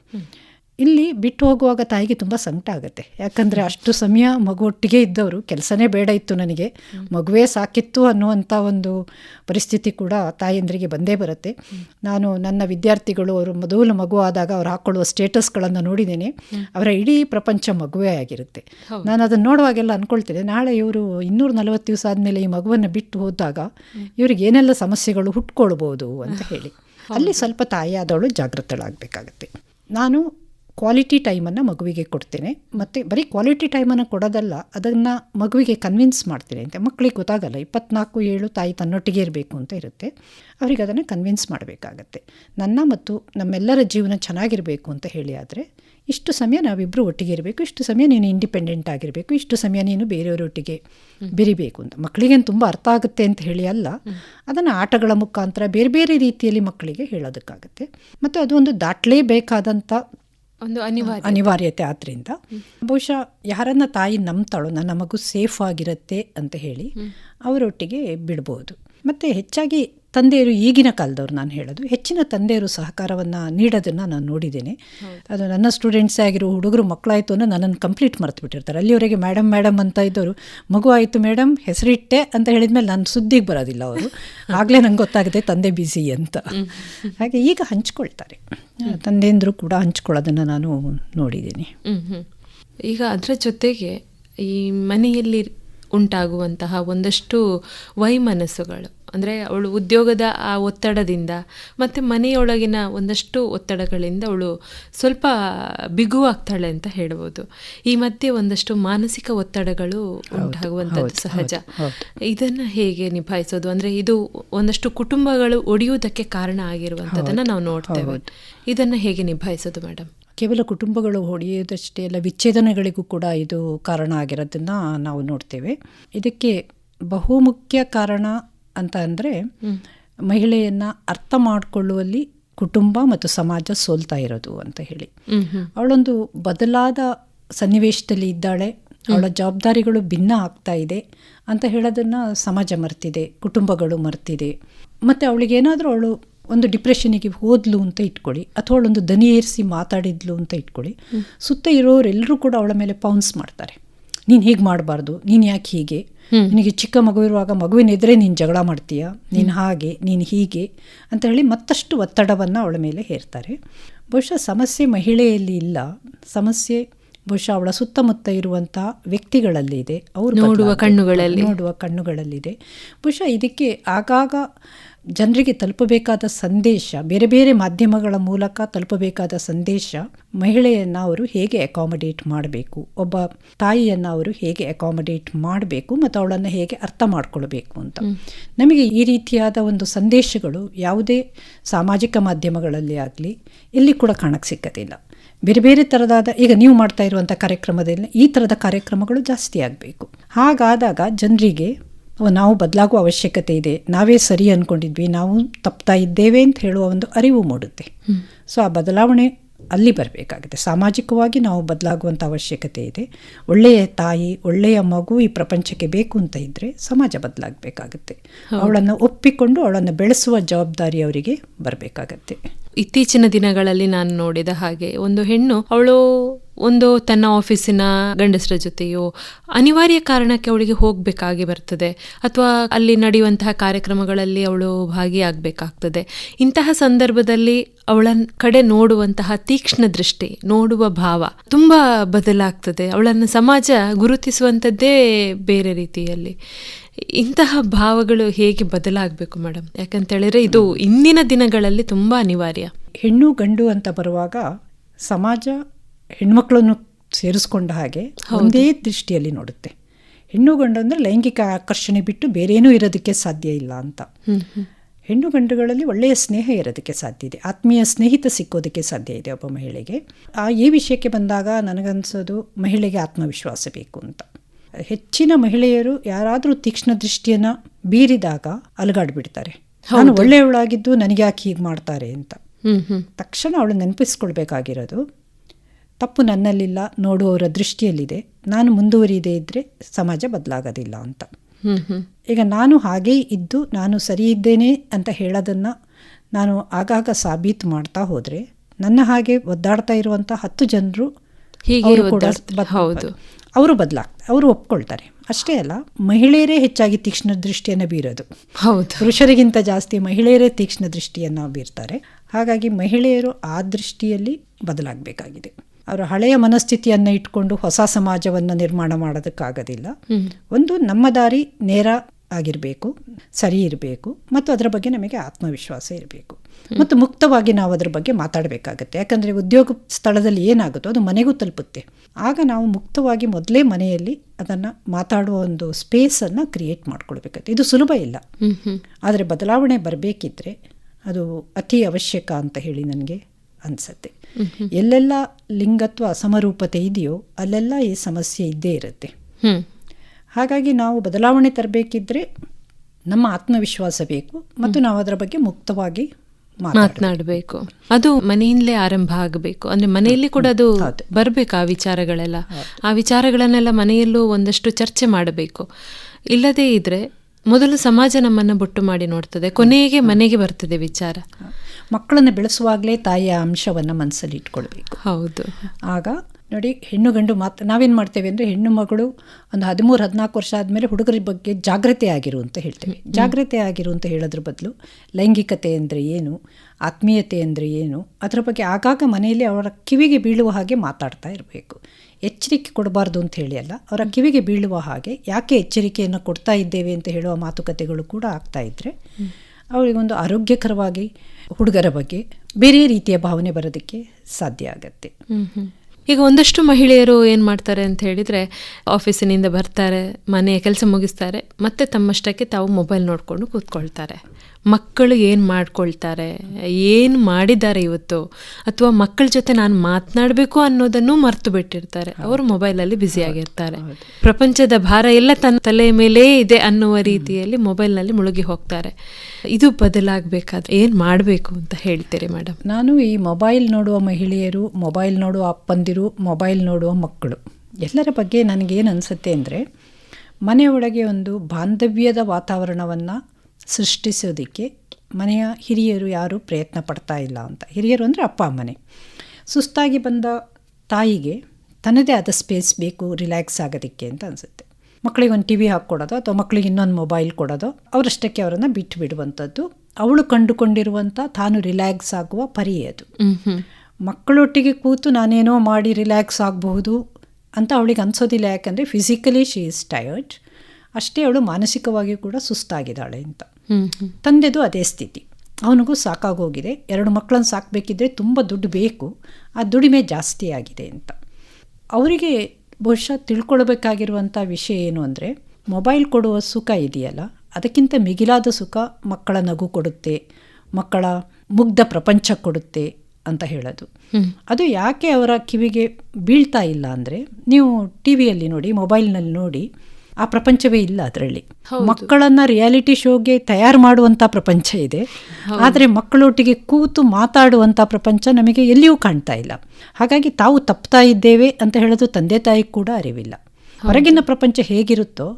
ಇಲ್ಲಿ ಬಿಟ್ಟು ಹೋಗುವಾಗ ತಾಯಿಗೆ ತುಂಬ ಸಂಕಟ ಆಗುತ್ತೆ. ಯಾಕಂದರೆ ಅಷ್ಟು ಸಮಯ ಮಗುವೊಟ್ಟಿಗೆ ಇದ್ದವರು ಕೆಲಸನೇ ಬೇಡ ಇತ್ತು ನನಗೆ ಮಗುವೇ ಸಾಕಿತ್ತು ಅನ್ನುವಂಥ ಒಂದು ಪರಿಸ್ಥಿತಿ ಕೂಡ ತಾಯಂದ್ರಿಗೆ ಬಂದೇ ಬರುತ್ತೆ. ನಾನು ನನ್ನ ವಿದ್ಯಾರ್ಥಿಗಳು ಅವರು ಮೊದಲು ಮಗು ಆದಾಗ ಅವ್ರು ಹಾಕ್ಕೊಳ್ಳುವ ಸ್ಟೇಟಸ್ಗಳನ್ನು ನೋಡಿದ್ದೇನೆ. ಅವರ ಇಡೀ ಪ್ರಪಂಚ ಮಗುವೇ ಆಗಿರುತ್ತೆ. ನಾನು ಅದನ್ನು ನೋಡುವಾಗೆಲ್ಲ ಅಂದ್ಕೊಳ್ತೇನೆ ನಾಳೆ ಇವರು ಇನ್ನೂರ ನಲವತ್ತು ದಿವಸ ಆದಮೇಲೆ ಈ ಮಗುವನ್ನು ಬಿಟ್ಟು ಹೋದಾಗ ಇವ್ರಿಗೆ ಏನೆಲ್ಲ ಸಮಸ್ಯೆಗಳು ಹುಟ್ಕೊಳ್ಬೋದು ಅಂತ ಹೇಳಿ. ಅಲ್ಲಿ ಸ್ವಲ್ಪ ತಾಯಿಯಾದವಳು ಜಾಗೃತಳಾಗಬೇಕಾಗತ್ತೆ ನಾನು ಕ್ವಾಲಿಟಿ ಟೈಮನ್ನು ಮಗುವಿಗೆ ಕೊಡ್ತೇನೆ. ಮತ್ತು ಬರೀ ಕ್ವಾಲಿಟಿ ಟೈಮನ್ನು ಕೊಡೋದಲ್ಲ ಅದನ್ನು ಮಗುವಿಗೆ ಕನ್ವಿನ್ಸ್ ಮಾಡ್ತೀನಿ ಅಂತ. ಮಕ್ಕಳಿಗೆ ಗೊತ್ತಾಗಲ್ಲ ಇಪ್ಪತ್ನಾಲ್ಕು ಏಳು ತಾಯಿ ತನ್ನೊಟ್ಟಿಗೆ ಇರಬೇಕು ಅಂತ ಇರುತ್ತೆ. ಅವರಿಗೆ ಅದನ್ನು ಕನ್ವಿನ್ಸ್ ಮಾಡಬೇಕಾಗತ್ತೆ. ನನ್ನ ಮತ್ತು ನಮ್ಮೆಲ್ಲರ ಜೀವನ ಚೆನ್ನಾಗಿರಬೇಕು ಅಂತ ಹೇಳಿ ಆದರೆ ಇಷ್ಟು ಸಮಯ ನಾವಿಬ್ಬರು ಒಟ್ಟಿಗೆ ಇರಬೇಕು ಇಷ್ಟು ಸಮಯ ನೀನು ಇಂಡಿಪೆಂಡೆಂಟ್ ಆಗಿರಬೇಕು ಇಷ್ಟು ಸಮಯ ನೀನು ಬೇರೆಯವರೊಟ್ಟಿಗೆ ಬೆರಿಬೇಕು ಅಂತ. ಮಕ್ಕಳಿಗೇನು ತುಂಬ ಅರ್ಥ ಆಗುತ್ತೆ ಅಂತ ಹೇಳಿ ಅಲ್ಲ ಅದನ್ನು ಆಟಗಳ ಮುಖಾಂತರ ಬೇರೆ ಬೇರೆ ರೀತಿಯಲ್ಲಿ ಮಕ್ಕಳಿಗೆ ಹೇಳೋದಕ್ಕಾಗುತ್ತೆ. ಮತ್ತು ಅದು ಒಂದು ದಾಟಲೇಬೇಕಾದಂಥ ಒಂದು ಅನಿವಾರ್ಯ ಅನಿವಾರ್ಯತೆ ಆದ್ದರಿಂದ ಬಹುಶಃ ಯಾರನ್ನ ತಾಯಿ ನಂಬ್ತಾಳೋ ನನ್ನ ಮಗು ಸೇಫ್ ಆಗಿರುತ್ತೆ ಅಂತ ಹೇಳಿ ಅವರೊಟ್ಟಿಗೆ ಬಿಡ್ಬೋದು. ಮತ್ತು ಹೆಚ್ಚಾಗಿ ತಂದೆಯರು ಈಗಿನ ಕಾಲದವ್ರು ನಾನು ಹೇಳೋದು. ಹೆಚ್ಚಿನ ತಂದೆಯರು ಸಹಕಾರವನ್ನು ನೀಡೋದನ್ನು ನಾನು ನೋಡಿದ್ದೇನೆ. ಅದು ನನ್ನ ಸ್ಟೂಡೆಂಟ್ಸೇ ಆಗಿರೋ ಹುಡುಗರು ಮಕ್ಕಳಾಯಿತು ಅನ್ನೋ ನನ್ನನ್ನು ಕಂಪ್ಲೀಟ್ ಮರ್ತು ಬಿಟ್ಟಿರ್ತಾರೆ ಅಲ್ಲಿವರೆಗೆ ಮೇಡಮ್ ಮೇಡಮ್ ಅಂತ ಇದ್ದವರು ಮಗು ಆಯಿತು ಮೇಡಮ್ ಹೆಸರಿಟ್ಟೆ ಅಂತ ಹೇಳಿದ್ಮೇಲೆ ನಾನು ಸುದ್ದಿಗೆ ಬರೋದಿಲ್ಲ ಅವರು. ಆಗಲೇ ನಂಗೆ ಗೊತ್ತಾಗುತ್ತೆ ತಂದೆ ಬಿಸಿ ಅಂತ. ಹಾಗೆ ಈಗ ಹಂಚ್ಕೊಳ್ತಾರೆ. ತಂದೆಯಂದರು ಕೂಡ ಹಂಚ್ಕೊಳ್ಳೋದನ್ನು ನಾನು ನೋಡಿದ್ದೀನಿ. ಈಗ ಅದರ ಜೊತೆಗೆ ಈ ಮನೆಯಲ್ಲಿ ಉಂಟಾಗುವಂತಹ ಒಂದಷ್ಟು ವೈಮನಸ್ಸುಗಳು ಅಂದರೆ ಅವಳು ಉದ್ಯೋಗದ ಆ ಒತ್ತಡದಿಂದ ಮತ್ತು ಮನೆಯೊಳಗಿನ ಒಂದಷ್ಟು ಒತ್ತಡಗಳಿಂದ ಅವಳು ಸ್ವಲ್ಪ ಬಿಗುವಾಗ್ತಾಳೆ ಅಂತ ಹೇಳ್ಬೋದು. ಈ ಮಧ್ಯೆ ಒಂದಷ್ಟು ಮಾನಸಿಕ ಒತ್ತಡಗಳು ಉಂಟಾಗುವಂಥದ್ದು ಸಹಜ. ಇದನ್ನು ಹೇಗೆ ನಿಭಾಯಿಸೋದು? ಅಂದರೆ ಇದು ಒಂದಷ್ಟು ಕುಟುಂಬಗಳು ಒಡೆಯುವುದಕ್ಕೆ ಕಾರಣ ಆಗಿರುವಂಥದ್ದನ್ನು ನಾವು ನೋಡ್ತೇವೆ. ಇದನ್ನು ಹೇಗೆ ನಿಭಾಯಿಸೋದು ಮೇಡಮ್ ಕೇವಲ ಕುಟುಂಬಗಳು ಹೊಡೆಯುವುದಷ್ಟೇ ಅಲ್ಲ ವಿಚ್ಛೇದನಗಳಿಗೂ ಕೂಡ ಇದು ಕಾರಣ ಆಗಿರೋದನ್ನು ನಾವು ನೋಡ್ತೇವೆ. ಇದಕ್ಕೆ ಬಹುಮುಖ್ಯ ಕಾರಣ ಅಂತ ಅಂದರೆ ಮಹಿಳೆಯನ್ನು ಅರ್ಥ ಮಾಡಿಕೊಳ್ಳುವಲ್ಲಿ ಕುಟುಂಬ ಮತ್ತು ಸಮಾಜ ಸೋಲ್ತಾ ಇರೋದು ಅಂತ ಹೇಳಿ. ಅವಳೊಂದು ಬದಲಾದ ಸನ್ನಿವೇಶದಲ್ಲಿ ಇದ್ದಾಳೆ. ಅವಳ ಜವಾಬ್ದಾರಿಗಳು ಭಿನ್ನ ಆಗ್ತಾ ಇದೆ ಅಂತ ಹೇಳೋದನ್ನು ಸಮಾಜ ಮರ್ತಿದೆ ಕುಟುಂಬಗಳು ಮರ್ತಿದೆ. ಮತ್ತು ಅವಳಿಗೇನಾದರೂ ಅವಳು ಒಂದು ಡಿಪ್ರೆಷನಿಗೆ ಹೋದ್ಲು ಅಂತ ಇಟ್ಕೊಳ್ಳಿ ಅಥವಾ ಅವಳೊಂದು ದನಿ ಏರಿಸಿ ಮಾತಾಡಿದ್ಲು ಅಂತ ಇಟ್ಕೊಳ್ಳಿ ಸುತ್ತ ಇರೋರೆಲ್ಲರೂ ಕೂಡ ಅವಳ ಮೇಲೆ ಪೌನ್ಸ್ ಮಾಡ್ತಾರೆ. ನೀನು ಹೀಗೆ ಮಾಡಬಾರ್ದು ನೀನು ಯಾಕೆ ಹೀಗೆ? ನಿನಗೆ ಚಿಕ್ಕ ಮಗು ಇರುವಾಗ ಮಗುವಿನ ಎದುರೇ ನೀನು ಜಗಳ ಮಾಡ್ತೀಯ? ನೀನು ಹಾಗೆ ನೀನು ಹೀಗೆ ಅಂತ ಹೇಳಿ ಮತ್ತಷ್ಟು ಒತ್ತಡವನ್ನು ಅವಳ ಮೇಲೆ ಹೇರ್ತಾರೆ. ಬಹುಶಃ ಸಮಸ್ಯೆ ಮಹಿಳೆಯಲ್ಲಿ ಇಲ್ಲ. ಸಮಸ್ಯೆ ಬಹುಶಃ ಅವಳ ಸುತ್ತಮುತ್ತ ಇರುವಂಥ ವ್ಯಕ್ತಿಗಳಲ್ಲಿ ಇದೆ. ಅವರು ನೋಡುವ ಕಣ್ಣುಗಳಲ್ಲಿ. ನೋಡುವ ಕಣ್ಣುಗಳಲ್ಲಿದೆ. ಬಹುಶಃ ಇದಕ್ಕೆ ಆಗಾಗ ಜನರಿಗೆ ತಲುಪಬೇಕಾದ ಸಂದೇಶ ಬೇರೆ ಬೇರೆ ಮಾಧ್ಯಮಗಳ ಮೂಲಕ ತಲುಪಬೇಕಾದ ಸಂದೇಶ ಮಹಿಳೆಯನ್ನು ಅವರು ಹೇಗೆ ಅಕಾಮಡೇಟ್ ಮಾಡಬೇಕು ಒಬ್ಬ ತಾಯಿಯನ್ನು ಅವರು ಹೇಗೆ ಅಕಾಮಡೇಟ್ ಮಾಡಬೇಕು ಮತ್ತು ಅವಳನ್ನು ಹೇಗೆ ಅರ್ಥ ಮಾಡ್ಕೊಳ್ಬೇಕು ಅಂತ. ನಮಗೆ ಈ ರೀತಿಯಾದ ಒಂದು ಸಂದೇಶಗಳು ಯಾವುದೇ ಸಾಮಾಜಿಕ ಮಾಧ್ಯಮಗಳಲ್ಲಿ ಆಗಲಿ ಎಲ್ಲಿ ಕೂಡ ಕಾಣಕ್ಕೆ ಸಿಕ್ಕದಿಲ್ಲ. ಬೇರೆ ಬೇರೆ ಥರದಾದ ಈಗ ನೀವು ಮಾಡ್ತಾ ಇರುವಂಥ ಕಾರ್ಯಕ್ರಮದಲ್ಲಿ ಈ ಥರದ ಕಾರ್ಯಕ್ರಮಗಳು ಜಾಸ್ತಿ ಆಗಬೇಕು. ಹಾಗಾದಾಗ ಜನರಿಗೆ ನಾವು ಬದಲಾಗುವ ಅವಶ್ಯಕತೆ ಇದೆ ನಾವೇ ಸರಿ ಅಂದ್ಕೊಂಡಿದ್ವಿ ನಾವು ತಪ್ತಾ ಇದ್ದೇವೆ ಅಂತ ಹೇಳುವ ಒಂದು ಅರಿವು ಮೂಡುತ್ತೆ. ಸೊ ಆ ಬದಲಾವಣೆ ಅಲ್ಲಿ ಬರಬೇಕಾಗುತ್ತೆ ಸಾಮಾಜಿಕವಾಗಿ ನಾವು ಬದಲಾಗುವಂಥ ಅವಶ್ಯಕತೆ ಇದೆ. ಒಳ್ಳೆಯ ತಾಯಿ ಒಳ್ಳೆಯ ಮಗು ಈ ಪ್ರಪಂಚಕ್ಕೆ ಬೇಕು ಅಂತ ಇದ್ದರೆ ಸಮಾಜ ಬದಲಾಗಬೇಕಾಗುತ್ತೆ. ಅವಳನ್ನು ಒಪ್ಪಿಕೊಂಡು ಅವಳನ್ನು ಬೆಳೆಸುವ ಜವಾಬ್ದಾರಿ ಅವರಿಗೆ ಬರಬೇಕಾಗತ್ತೆ. ಇತ್ತೀಚಿನ ದಿನಗಳಲ್ಲಿ ನಾನು ನೋಡಿದ ಹಾಗೆ ಒಂದು ಹೆಣ್ಣು, ಅವಳು ಒಂದು ತನ್ನ ಆಫೀಸಿನ ಗಂಡಸರ ಜೊತೆಯೋ, ಅನಿವಾರ್ಯ ಕಾರಣಕ್ಕೆ ಅವಳಿಗೆ ಹೋಗಬೇಕಾಗಿ ಬರ್ತದೆ ಅಥವಾ ಅಲ್ಲಿ ನಡೆಯುವಂತಹ ಕಾರ್ಯಕ್ರಮಗಳಲ್ಲಿ ಅವಳು ಭಾಗಿಯಾಗಬೇಕಾಗ್ತದೆ. ಇಂತಹ ಸಂದರ್ಭದಲ್ಲಿ ಅವಳ ಕಡೆ ನೋಡುವಂತಹ ತೀಕ್ಷ್ಣ ದೃಷ್ಟಿ, ನೋಡುವ ಭಾವ ತುಂಬ ಬದಲಾಗ್ತದೆ. ಅವಳನ್ನು ಸಮಾಜ ಗುರುತಿಸುವಂಥದ್ದೇ ಬೇರೆ ರೀತಿಯಲ್ಲಿ. ಇಂತಹ ಭಾವಗಳು ಹೇಗೆ ಬದಲಾಗಬೇಕು ಮೇಡಮ್? ಯಾಕಂತೇಳಿದ್ರೆ ಇದು ಇಂದಿನ ದಿನಗಳಲ್ಲಿ ತುಂಬಾ ಅನಿವಾರ್ಯ. ಹೆಣ್ಣು ಗಂಡು ಅಂತ ಬರುವಾಗ ಸಮಾಜ ಹೆಣ್ಮಕ್ಳನ್ನು ಸೇರಿಸ್ಕೊಂಡ ಹಾಗೆ ಒಂದೇ ದೃಷ್ಟಿಯಲ್ಲಿ ನೋಡುತ್ತೆ. ಹೆಣ್ಣು ಗಂಡು ಅಂದರೆ ಲೈಂಗಿಕ ಆಕರ್ಷಣೆ ಬಿಟ್ಟು ಬೇರೇನೂ ಇರೋದಕ್ಕೆ ಸಾಧ್ಯ ಇಲ್ಲ ಅಂತ. ಹೆಣ್ಣು ಗಂಡುಗಳಲ್ಲಿ ಒಳ್ಳೆಯ ಸ್ನೇಹ ಇರೋದಕ್ಕೆ ಸಾಧ್ಯ ಇದೆ. ಆತ್ಮೀಯ ಸ್ನೇಹಿತ ಸಿಕ್ಕೋದಕ್ಕೆ ಸಾಧ್ಯ ಇದೆ ಒಬ್ಬ ಮಹಿಳೆಗೆ. ಆ ಈ ವಿಷಯಕ್ಕೆ ಬಂದಾಗ ನನಗನ್ಸೋದು ಮಹಿಳೆಗೆ ಆತ್ಮವಿಶ್ವಾಸ ಬೇಕು ಅಂತ. ಹೆಚ್ಚಿನ ಮಹಿಳೆಯರು ಯಾರಾದರೂ ತೀಕ್ಷ್ಣ ದೃಷ್ಟಿಯನ್ನು ಬೀರಿದಾಗ ಅಲುಗಾಡ್ಬಿಡ್ತಾರೆ. ನಾನು ಒಳ್ಳೆಯವಳಾಗಿದ್ದು ನನಗೆ ಯಾಕೆ ಹೀಗೆ ಮಾಡ್ತಾರೆ ಅಂತ. ತಕ್ಷಣ ಅವಳು ನೆನಪಿಸ್ಕೊಳ್ಬೇಕಾಗಿರೋದು ತಪ್ಪು ನನ್ನಲ್ಲಿಲ್ಲ ನೋಡುವವರ ದೃಷ್ಟಿಯಲ್ಲಿದೆ ನಾನು ಮುಂದುವರಿಯದೇ ಇದ್ದರೆ ಸಮಾಜ ಬದಲಾಗೋದಿಲ್ಲ ಅಂತ. ಈಗ ನಾನು ಹಾಗೇ ಇದ್ದು ನಾನು ಸರಿ ಇದ್ದೇನೆ ಅಂತ ಹೇಳೋದನ್ನು ನಾನು ಆಗಾಗ ಸಾಬೀತು ಮಾಡ್ತಾ ಹೋದರೆ ನನ್ನ ಹಾಗೆ ಒದ್ದಾಡ್ತಾ ಇರುವಂಥ ಹತ್ತು ಜನರು ಹೀಗೆ ಅವರು ಬದಲಾಗ್ತಾರೆ ಅವರು ಒಪ್ಕೊಳ್ತಾರೆ. ಅಷ್ಟೇ ಅಲ್ಲ ಮಹಿಳೆಯರೇ ಹೆಚ್ಚಾಗಿ ತೀಕ್ಷ್ಣ ದೃಷ್ಟಿಯನ್ನು ಬೀರೋದು. ಹೌದು. ಪುರುಷರಿಗಿಂತ ಜಾಸ್ತಿ ಮಹಿಳೆಯರೇ ತೀಕ್ಷ್ಣ ದೃಷ್ಟಿಯನ್ನು ಬೀರ್ತಾರೆ. ಹಾಗಾಗಿ ಮಹಿಳೆಯರು ಆ ದೃಷ್ಟಿಯಲ್ಲಿ ಬದಲಾಗಬೇಕಾಗಿದೆ. ಅವರ ಹಳೆಯ ಮನಸ್ಥಿತಿಯನ್ನು ಇಟ್ಕೊಂಡು ಹೊಸ ಸಮಾಜವನ್ನು ನಿರ್ಮಾಣ ಮಾಡೋದಕ್ಕಾಗೋದಿಲ್ಲ. ಒಂದು ನಮ್ಮ ದಾರಿ ನೇರ ಆಗಿರಬೇಕು ಸರಿ ಇರಬೇಕು ಮತ್ತು ಅದರ ಬಗ್ಗೆ ನಮಗೆ ಆತ್ಮವಿಶ್ವಾಸ ಇರಬೇಕು. ಮತ್ತು ಮುಕ್ತವಾಗಿ ನಾವು ಅದರ ಬಗ್ಗೆ ಮಾತಾಡಬೇಕಾಗತ್ತೆ. ಯಾಕಂದರೆ ಉದ್ಯೋಗ ಸ್ಥಳದಲ್ಲಿ ಏನಾಗುತ್ತೋ ಅದು ಮನೆಗೂ ತಲುಪುತ್ತೆ. ಆಗ ನಾವು ಮುಕ್ತವಾಗಿ ಮೊದಲೇ ಮನೆಯಲ್ಲಿ ಅದನ್ನು ಮಾತಾಡುವ ಒಂದು ಸ್ಪೇಸನ್ನು ಕ್ರಿಯೇಟ್ ಮಾಡ್ಕೊಳ್ಬೇಕಾಗುತ್ತೆ. ಇದು ಸುಲಭ ಇಲ್ಲ. ಆದರೆ ಬದಲಾವಣೆ ಬರಬೇಕಿದ್ರೆ ಅದು ಅತಿ ಅವಶ್ಯಕ ಅಂತ ಹೇಳಿ ನನಗೆ ಅನಿಸುತ್ತೆ. ಎಲ್ಲೆಲ್ಲ ಲಿಂಗತ್ವ ಅಸಮರೂಪತೆ ಇದೆಯೋ ಅಲ್ಲೆಲ್ಲ ಈ ಸಮಸ್ಯೆ ಇದ್ದೇ ಇರುತ್ತೆ. ಹಾಗಾಗಿ ನಾವು ಬದಲಾವಣೆ ತರಬೇಕಿದ್ರೆ ನಮ್ಮ ಆತ್ಮವಿಶ್ವಾಸ ಬೇಕು ಮತ್ತು ನಾವು ಅದರ ಬಗ್ಗೆ ಮುಕ್ತವಾಗಿ ಮಾತನಾಡಬೇಕು. ಅದು ಮನೆಯಿಂದಲೇ ಆರಂಭ ಆಗಬೇಕು. ಅಂದ್ರೆ ಮನೆಯಲ್ಲಿ ಕೂಡ ಅದು ಬರ್ಬೇಕು ಆ ವಿಚಾರಗಳೆಲ್ಲ. ಆ ವಿಚಾರಗಳನ್ನೆಲ್ಲ ಮನೆಯಲ್ಲೂ ಒಂದಷ್ಟು ಚರ್ಚೆ ಮಾಡಬೇಕು. ಇಲ್ಲದೇ ಇದ್ರೆ ಮೊದಲು ಸಮಾಜ ನಮ್ಮನ್ನ ಬುಟ್ಟು ಮಾಡಿ ನೋಡ್ತದೆ. ಕೊನೆಗೆ ಮನೆಗೆ ಬರ್ತದೆ ವಿಚಾರ. ಮಕ್ಕಳನ್ನು ಬೆಳೆಸುವಾಗಲೇ ತಾಯಿಯ ಅಂಶವನ್ನು ಮನಸ್ಸಲ್ಲಿ ಇಟ್ಕೊಳ್ಬೇಕು. ಹೌದು. ಆಗ ನೋಡಿ ಹೆಣ್ಣು ಗಂಡು ಮಾತು ನಾವೇನು ಮಾಡ್ತೇವೆ ಅಂದರೆ ಹೆಣ್ಣು ಮಗಳು ಒಂದು ಹದಿಮೂರು ಹದಿನಾಲ್ಕು ವರ್ಷ ಆದಮೇಲೆ ಹುಡುಗರ ಬಗ್ಗೆ ಜಾಗ್ರತೆ ಆಗಿರು ಅಂತ ಹೇಳ್ತೇವೆ. ಜಾಗ್ರತೆ ಆಗಿರು ಅಂತ ಹೇಳೋದ್ರ ಬದಲು ಲೈಂಗಿಕತೆ ಅಂದರೆ ಏನು ಆತ್ಮೀಯತೆ ಅಂದರೆ ಏನು ಅದರ ಬಗ್ಗೆ ಆಗಾಗ ಮನೆಯಲ್ಲಿ ಅವರ ಕಿವಿಗೆ ಬೀಳುವ ಹಾಗೆ ಮಾತಾಡ್ತಾ ಇರಬೇಕು. ಎಚ್ಚರಿಕೆ ಕೊಡಬಾರ್ದು ಅಂತ ಹೇಳಿ ಅಲ್ಲ ಅವರ ಕಿವಿಗೆ ಬೀಳುವ ಹಾಗೆ ಯಾಕೆ ಎಚ್ಚರಿಕೆಯನ್ನು ಕೊಡ್ತಾ ಇದ್ದೇವೆ ಅಂತ ಹೇಳುವ ಮಾತುಕತೆಗಳು ಕೂಡ ಆಗ್ತಾ ಇದ್ದರೆ ಅವರಿಗೊಂದು ಆರೋಗ್ಯಕರವಾಗಿ ಹುಡುಗರ ಬಗ್ಗೆ ಬೇರೆ ರೀತಿಯ ಭಾವನೆ ಬರೋದಕ್ಕೆ ಸಾಧ್ಯ ಆಗತ್ತೆ. ಈಗ ಒಂದಷ್ಟು ಮಹಿಳೆಯರು ಏನು ಮಾಡ್ತಾರೆ ಅಂತ ಹೇಳಿದರೆ ಆಫೀಸಿನಿಂದ ಬರ್ತಾರೆ, ಮನೆಯ ಕೆಲಸ ಮುಗಿಸ್ತಾರೆ, ಮತ್ತೆ ತಮ್ಮಷ್ಟಕ್ಕೆ ತಾವು ಮೊಬೈಲ್ ನೋಡಿಕೊಂಡು ಕೂತ್ಕೊಳ್ತಾರೆ. ಮಕ್ಕಳು ಏನು ಮಾಡ್ಕೊಳ್ತಾರೆ? ಏನು ಮಾಡಿದ್ದಾರೆ ಇವತ್ತು? ಅಥವಾ ಮಕ್ಕಳ ಜೊತೆ ನಾನು ಮಾತನಾಡಬೇಕು ಅನ್ನೋದನ್ನು ಮರೆತು ಬಿಟ್ಟಿರ್ತಾರೆ. ಅವರು ಮೊಬೈಲಲ್ಲಿ ಬ್ಯುಸಿಯಾಗಿರ್ತಾರೆ ಪ್ರಪಂಚದ ಭಾರ ಎಲ್ಲ ತನ್ನ ತಲೆಯ ಮೇಲೇ ಇದೆ ಅನ್ನುವ ರೀತಿಯಲ್ಲಿ ಮೊಬೈಲ್ನಲ್ಲಿ ಮುಳುಗಿ ಹೋಗ್ತಾರೆ. ಇದು ಬದಲಾಗಬೇಕಾದ್ರೆ ಏನು ಮಾಡಬೇಕು ಅಂತ ಹೇಳ್ತೀರಿ ಮೇಡಮ್ ನಾನು ಈ ಮೊಬೈಲ್ ನೋಡುವ ಮಹಿಳೆಯರು ಮೊಬೈಲ್ ನೋಡುವ ಅಪ್ಪಂದಿರು ಮೊಬೈಲ್ ನೋಡುವ ಮಕ್ಕಳು ಎಲ್ಲರ ಬಗ್ಗೆ ನನಗೇನು ಅನಿಸುತ್ತೆ ಅಂದರೆ ಮನೆಯೊಳಗೆ ಒಂದು ಬಾಂಧವ್ಯದ ವಾತಾವರಣವನ್ನು ಸೃಷ್ಟಿಸೋದಕ್ಕೆ ಮನೆಯ ಹಿರಿಯರು ಯಾರೂ ಪ್ರಯತ್ನ ಪಡ್ತಾ ಇಲ್ಲ ಅಂತ. ಹಿರಿಯರು ಅಂದರೆ ಅಪ್ಪ ಅಮ್ಮನೆ. ಸುಸ್ತಾಗಿ ಬಂದ ತಾಯಿಗೆ ತನ್ನದೇ ಆದ ಸ್ಪೇಸ್ ಬೇಕು ರಿಲ್ಯಾಕ್ಸ್ ಆಗೋದಕ್ಕೆ ಅಂತ ಅನಿಸುತ್ತೆ. ಮಕ್ಕಳಿಗೆ ಒಂದು ಟಿ ವಿ ಹಾಕ್ಕೊಡೋದು ಅಥವಾ ಮಕ್ಕಳಿಗೆ ಇನ್ನೊಂದು ಮೊಬೈಲ್ ಕೊಡೋದು ಅವರಷ್ಟಕ್ಕೆ ಅವರನ್ನು ಬಿಟ್ಟು ಬಿಡುವಂಥದ್ದು. ಅವಳು ಕಂಡುಕೊಂಡಿರುವಂಥ ತಾನು ರಿಲ್ಯಾಕ್ಸ್ ಆಗುವ ಪರಿ ಅದು. ಮಕ್ಕಳೊಟ್ಟಿಗೆ ಕೂತು ನಾನೇನೋ ಮಾಡಿ ರಿಲ್ಯಾಕ್ಸ್ ಆಗಬಹುದು ಅಂತ ಅವಳಿಗೆ ಅನಿಸೋದಿಲ್ಲ. ಯಾಕಂದರೆ ಫಿಸಿಕಲಿ ಶಿ ಈಸ್ ಟಯರ್ಡ್ ಅಷ್ಟೇ ಅವಳು ಮಾನಸಿಕವಾಗಿ ಕೂಡ ಸುಸ್ತಾಗಿದ್ದಾಳೆ ಅಂತ. ತಂದೆದು ಅದೇ ಸ್ಥಿತಿ. ಅವನಿಗೂ ಸಾಕಾಗೋಗಿದೆ. ಎರಡು ಮಕ್ಕಳನ್ನು ಸಾಕಬೇಕಿದ್ರೆ ತುಂಬ ದುಡ್ಡು ಬೇಕು. ಆ ದುಡಿಮೆ ಜಾಸ್ತಿ ಆಗಿದೆ ಅಂತ. ಅವರಿಗೆ ಬಹುಶಃ ತಿಳ್ಕೊಳ್ಬೇಕಾಗಿರುವಂಥ ವಿಷಯ ಏನು ಅಂದರೆ ಮೊಬೈಲ್ ಕೊಡುವ ಸುಖ ಇದೆಯಲ್ಲ ಅದಕ್ಕಿಂತ ಮಿಗಿಲಾದ ಸುಖ ಮಕ್ಕಳ ನಗು ಕೊಡುತ್ತೆ ಮಕ್ಕಳ ಮುಗ್ಧ ಪ್ರಪಂಚ ಕೊಡುತ್ತೆ ಅಂತ ಹೇಳೋದು. ಅದು ಯಾಕೆ ಅವರ ಕಿವಿಗೆ ಬೀಳ್ತಾ ಇಲ್ಲ ಅಂದರೆ ನೀವು ಟಿ ವಿಯಲ್ಲಿ ನೋಡಿ ಮೊಬೈಲ್ನಲ್ಲಿ ನೋಡಿ ಆ ಪ್ರಪಂಚವೇ ಇಲ್ಲ ಅದರಲ್ಲಿ. ಮಕ್ಕಳನ್ನ ರಿಯಾಲಿಟಿ ಶೋಗೆ ತಯಾರು ಮಾಡುವಂತ ಪ್ರಪಂಚ ಇದೆ. ಆದರೆ ಮಕ್ಕಳೊಟ್ಟಿಗೆ ಕೂತು ಮಾತಾಡುವಂತ ಪ್ರಪಂಚ ನಮಗೆ ಎಲ್ಲಿಯೂ ಕಾಣ್ತಾ ಇಲ್ಲ. ಹಾಗಾಗಿ ತಾವು ತಪ್ತಾ ಇದ್ದೇವೆ ಅಂತ ಹೇಳೋದು ತಂದೆ ತಾಯಿ ಕೂಡ ಅರಿವಿಲ್ಲ. ಹೊರಗಿನ ಪ್ರಪಂಚ ಹೇಗಿರುತ್ತೋ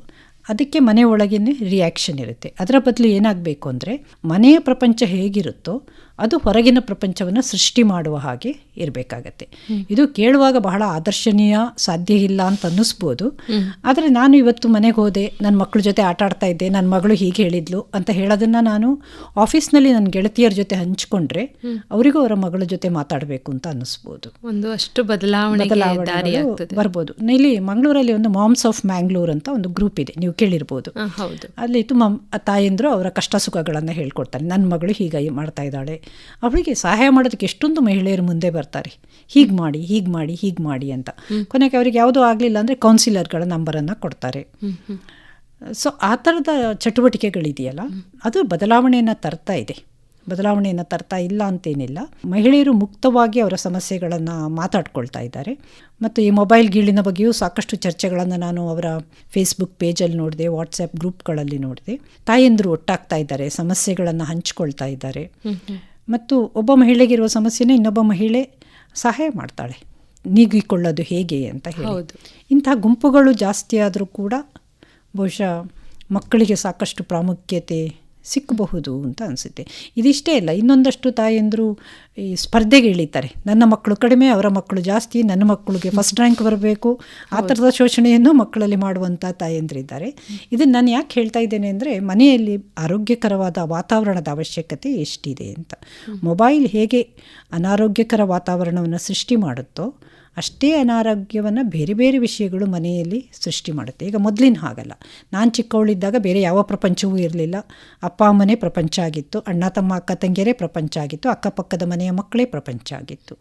ಅದಕ್ಕೆ ಮನೆ ಒಳಗಿನ ರಿಯಾಕ್ಷನ್ ಇರುತ್ತೆ. ಅದರ ಬದಲು ಏನಾಗಬೇಕು ಅಂದರೆ ಮನೆಯ ಪ್ರಪಂಚ ಹೇಗಿರುತ್ತೋ ಅದು ಹೊರಗಿನ ಪ್ರಪಂಚವನ್ನು ಸೃಷ್ಟಿ ಮಾಡುವ ಹಾಗೆ ಇರಬೇಕಾಗತ್ತೆ. ಇದು ಕೇಳುವಾಗ ಬಹಳ ಆದರ್ಶನೀಯ ಸಾಧ್ಯ ಇಲ್ಲ ಅಂತ ಅನ್ನಿಸ್ಬೋದು. ಆದರೆ ನಾನು ಇವತ್ತು ಮನೆಗೆ ಹೋದೆ ನನ್ನ ಮಕ್ಕಳ ಜೊತೆ ಆಟ ಆಡ್ತಾ ಇದ್ದೆ ನನ್ನ ಮಗಳು ಹೀಗೆ ಹೇಳಿದ್ಲು ಅಂತ ಹೇಳೋದನ್ನು ನಾನು ಆಫೀಸ್ನಲ್ಲಿ ನನ್ನ ಗೆಳತಿಯರ ಜೊತೆ ಹಂಚ್ಕೊಂಡ್ರೆ ಅವರಿಗೂ ಅವರ ಮಗಳ ಜೊತೆ ಮಾತಾಡಬೇಕು ಅಂತ ಅನ್ನಿಸ್ಬೋದು. ಒಂದು ಅಷ್ಟು ಬದಲಾವಣೆ ಬರ್ಬೋದು. ಇಲ್ಲಿ ಮಂಗಳೂರಲ್ಲಿ ಒಂದು ಮಾಮ್ಸ್ ಆಫ್ ಮ್ಯಾಂಗ್ಳೂರ್ ಅಂತ ಒಂದು ಗ್ರೂಪ್ ಇದೆ ನೀವು ಕೇಳಿರ್ಬೋದು. ಹೌದು. ಅಲ್ಲಿ ತುಂಬ ತಾಯಂದರು ಅವರ ಕಷ್ಟ ಸುಖಗಳನ್ನು ಹೇಳ್ಕೊಡ್ತಾರೆ. ನನ್ನ ಮಗಳು ಹೀಗೆ ಮಾಡ್ತಾ ಇದ್ದಾಳೆ ಅವಳಿಗೆ ಸಹಾಯ ಮಾಡೋದಕ್ಕೆ ಎಷ್ಟೊಂದು ಮಹಿಳೆಯರು ಮುಂದೆ ಬರ್ತಾರೆ. ಹೀಗೆ ಮಾಡಿ ಹೀಗೆ ಮಾಡಿ ಹೀಗೆ ಮಾಡಿ ಅಂತ. ಕೊನೆಗೆ ಅವರಿಗೆ ಯಾವುದೂ ಆಗಲಿಲ್ಲ ಅಂದರೆ ಕೌನ್ಸಿಲರ್ಗಳ ನಂಬರನ್ನು ಕೊಡ್ತಾರೆ. ಸೊ ಆ ಥರದ ಚಟುವಟಿಕೆಗಳಿದೆಯಲ್ಲ ಅದು ಬದಲಾವಣೆಯನ್ನು ತರ್ತಾ ಇದೆ. ಬದಲಾವಣೆಯನ್ನು ತರ್ತಾ ಇಲ್ಲ ಅಂತೇನಿಲ್ಲ. ಮಹಿಳೆಯರು ಮುಕ್ತವಾಗಿ ಅವರ ಸಮಸ್ಯೆಗಳನ್ನು ಮಾತಾಡ್ಕೊಳ್ತಾ ಇದ್ದಾರೆ. ಮತ್ತು ಈ ಮೊಬೈಲ್ ಗೀಳಿನ ಬಗ್ಗೆಯೂ ಸಾಕಷ್ಟು ಚರ್ಚೆಗಳನ್ನು ನಾನು ಅವರ ಫೇಸ್ಬುಕ್ ಪೇಜಲ್ಲಿ ನೋಡಿದೆ ವಾಟ್ಸಪ್ ಗ್ರೂಪ್ಗಳಲ್ಲಿ ನೋಡಿದೆ. ತಾಯಂದರು ಒಟ್ಟಾಗ್ತಾ ಇದ್ದಾರೆ ಸಮಸ್ಯೆಗಳನ್ನು ಹಂಚ್ಕೊಳ್ತಾ ಇದ್ದಾರೆ. ಮತ್ತು ಒಬ್ಬ ಮಹಿಳೆಗಿರುವ ಸಮಸ್ಯೆನ ಇನ್ನೊಬ್ಬ ಮಹಿಳೆ ಸಹಾಯ ಮಾಡ್ತಾಳೆ. ನೀಗಿಕೊಳ್ಳೋದು ಹೇಗೆ ಅಂತ ಹೇಳಿ. ಇಂತಹ ಗುಂಪುಗಳು ಜಾಸ್ತಿ ಆದರೂ ಕೂಡ ಬಹುಶಃ ಮಕ್ಕಳಿಗೆ ಸಾಕಷ್ಟು ಪ್ರಾಮುಖ್ಯತೆ ಸಿಕ್ಕಬಹುದು ಅಂತ ಅನಿಸುತ್ತೆ. ಇದಿಷ್ಟೇ ಅಲ್ಲ ಇನ್ನೊಂದಷ್ಟು ತಾಯಂದರು ಈ ಸ್ಪರ್ಧೆಗೆ ಇಳಿತಾರೆ. ನನ್ನ ಮಕ್ಕಳು ಕಡಿಮೆ ಅವರ ಮಕ್ಕಳು ಜಾಸ್ತಿ ನನ್ನ ಮಕ್ಕಳಿಗೆ ಫಸ್ಟ್ ರ್ಯಾಂಕ್ ಬರಬೇಕು. ಆ ಥರದ ಶೋಷಣೆಯನ್ನು ಮಕ್ಕಳಲ್ಲಿ ಮಾಡುವಂಥ ತಾಯಂದಿರಿದ್ದಾರೆ ಇದನ್ನು ನಾನು ಯಾಕೆ ಹೇಳ್ತಾ ಇದ್ದೇನೆ ಅಂದರೆ ಮನೆಯಲ್ಲಿ ಆರೋಗ್ಯಕರವಾದ ವಾತಾವರಣದ ಅವಶ್ಯಕತೆ ಎಷ್ಟಿದೆ ಅಂತ. ಮೊಬೈಲ್ ಹೇಗೆ ಅನಾರೋಗ್ಯಕರ ವಾತಾವರಣವನ್ನು ಸೃಷ್ಟಿ ಮಾಡುತ್ತೋ ಅಷ್ಟೇ ಅನಾರೋಗ್ಯವನ್ನು ಬೇರೆ ಬೇರೆ ವಿಷಯಗಳು ಮನೆಯಲ್ಲಿ ಸೃಷ್ಟಿ ಮಾಡುತ್ತೆ. ಈಗ ಮೊದಲಿನ ಹಾಗಲ್ಲ. ನಾನು ಚಿಕ್ಕವಳಿದ್ದಾಗ ಬೇರೆ ಯಾವ ಪ್ರಪಂಚವೂ ಇರಲಿಲ್ಲ. ಅಪ್ಪ ಅಮ್ಮನೇ ಪ್ರಪಂಚ ಆಗಿತ್ತು. ಅಣ್ಣ ತಮ್ಮ ಅಕ್ಕ ತಂಗಿಯರೇ ಪ್ರಪಂಚ ಆಗಿತ್ತು. ಅಕ್ಕಪಕ್ಕದ ಮನೆಯ ಮಕ್ಕಳೇ ಪ್ರಪಂಚ ಆಗಿತ್ತು.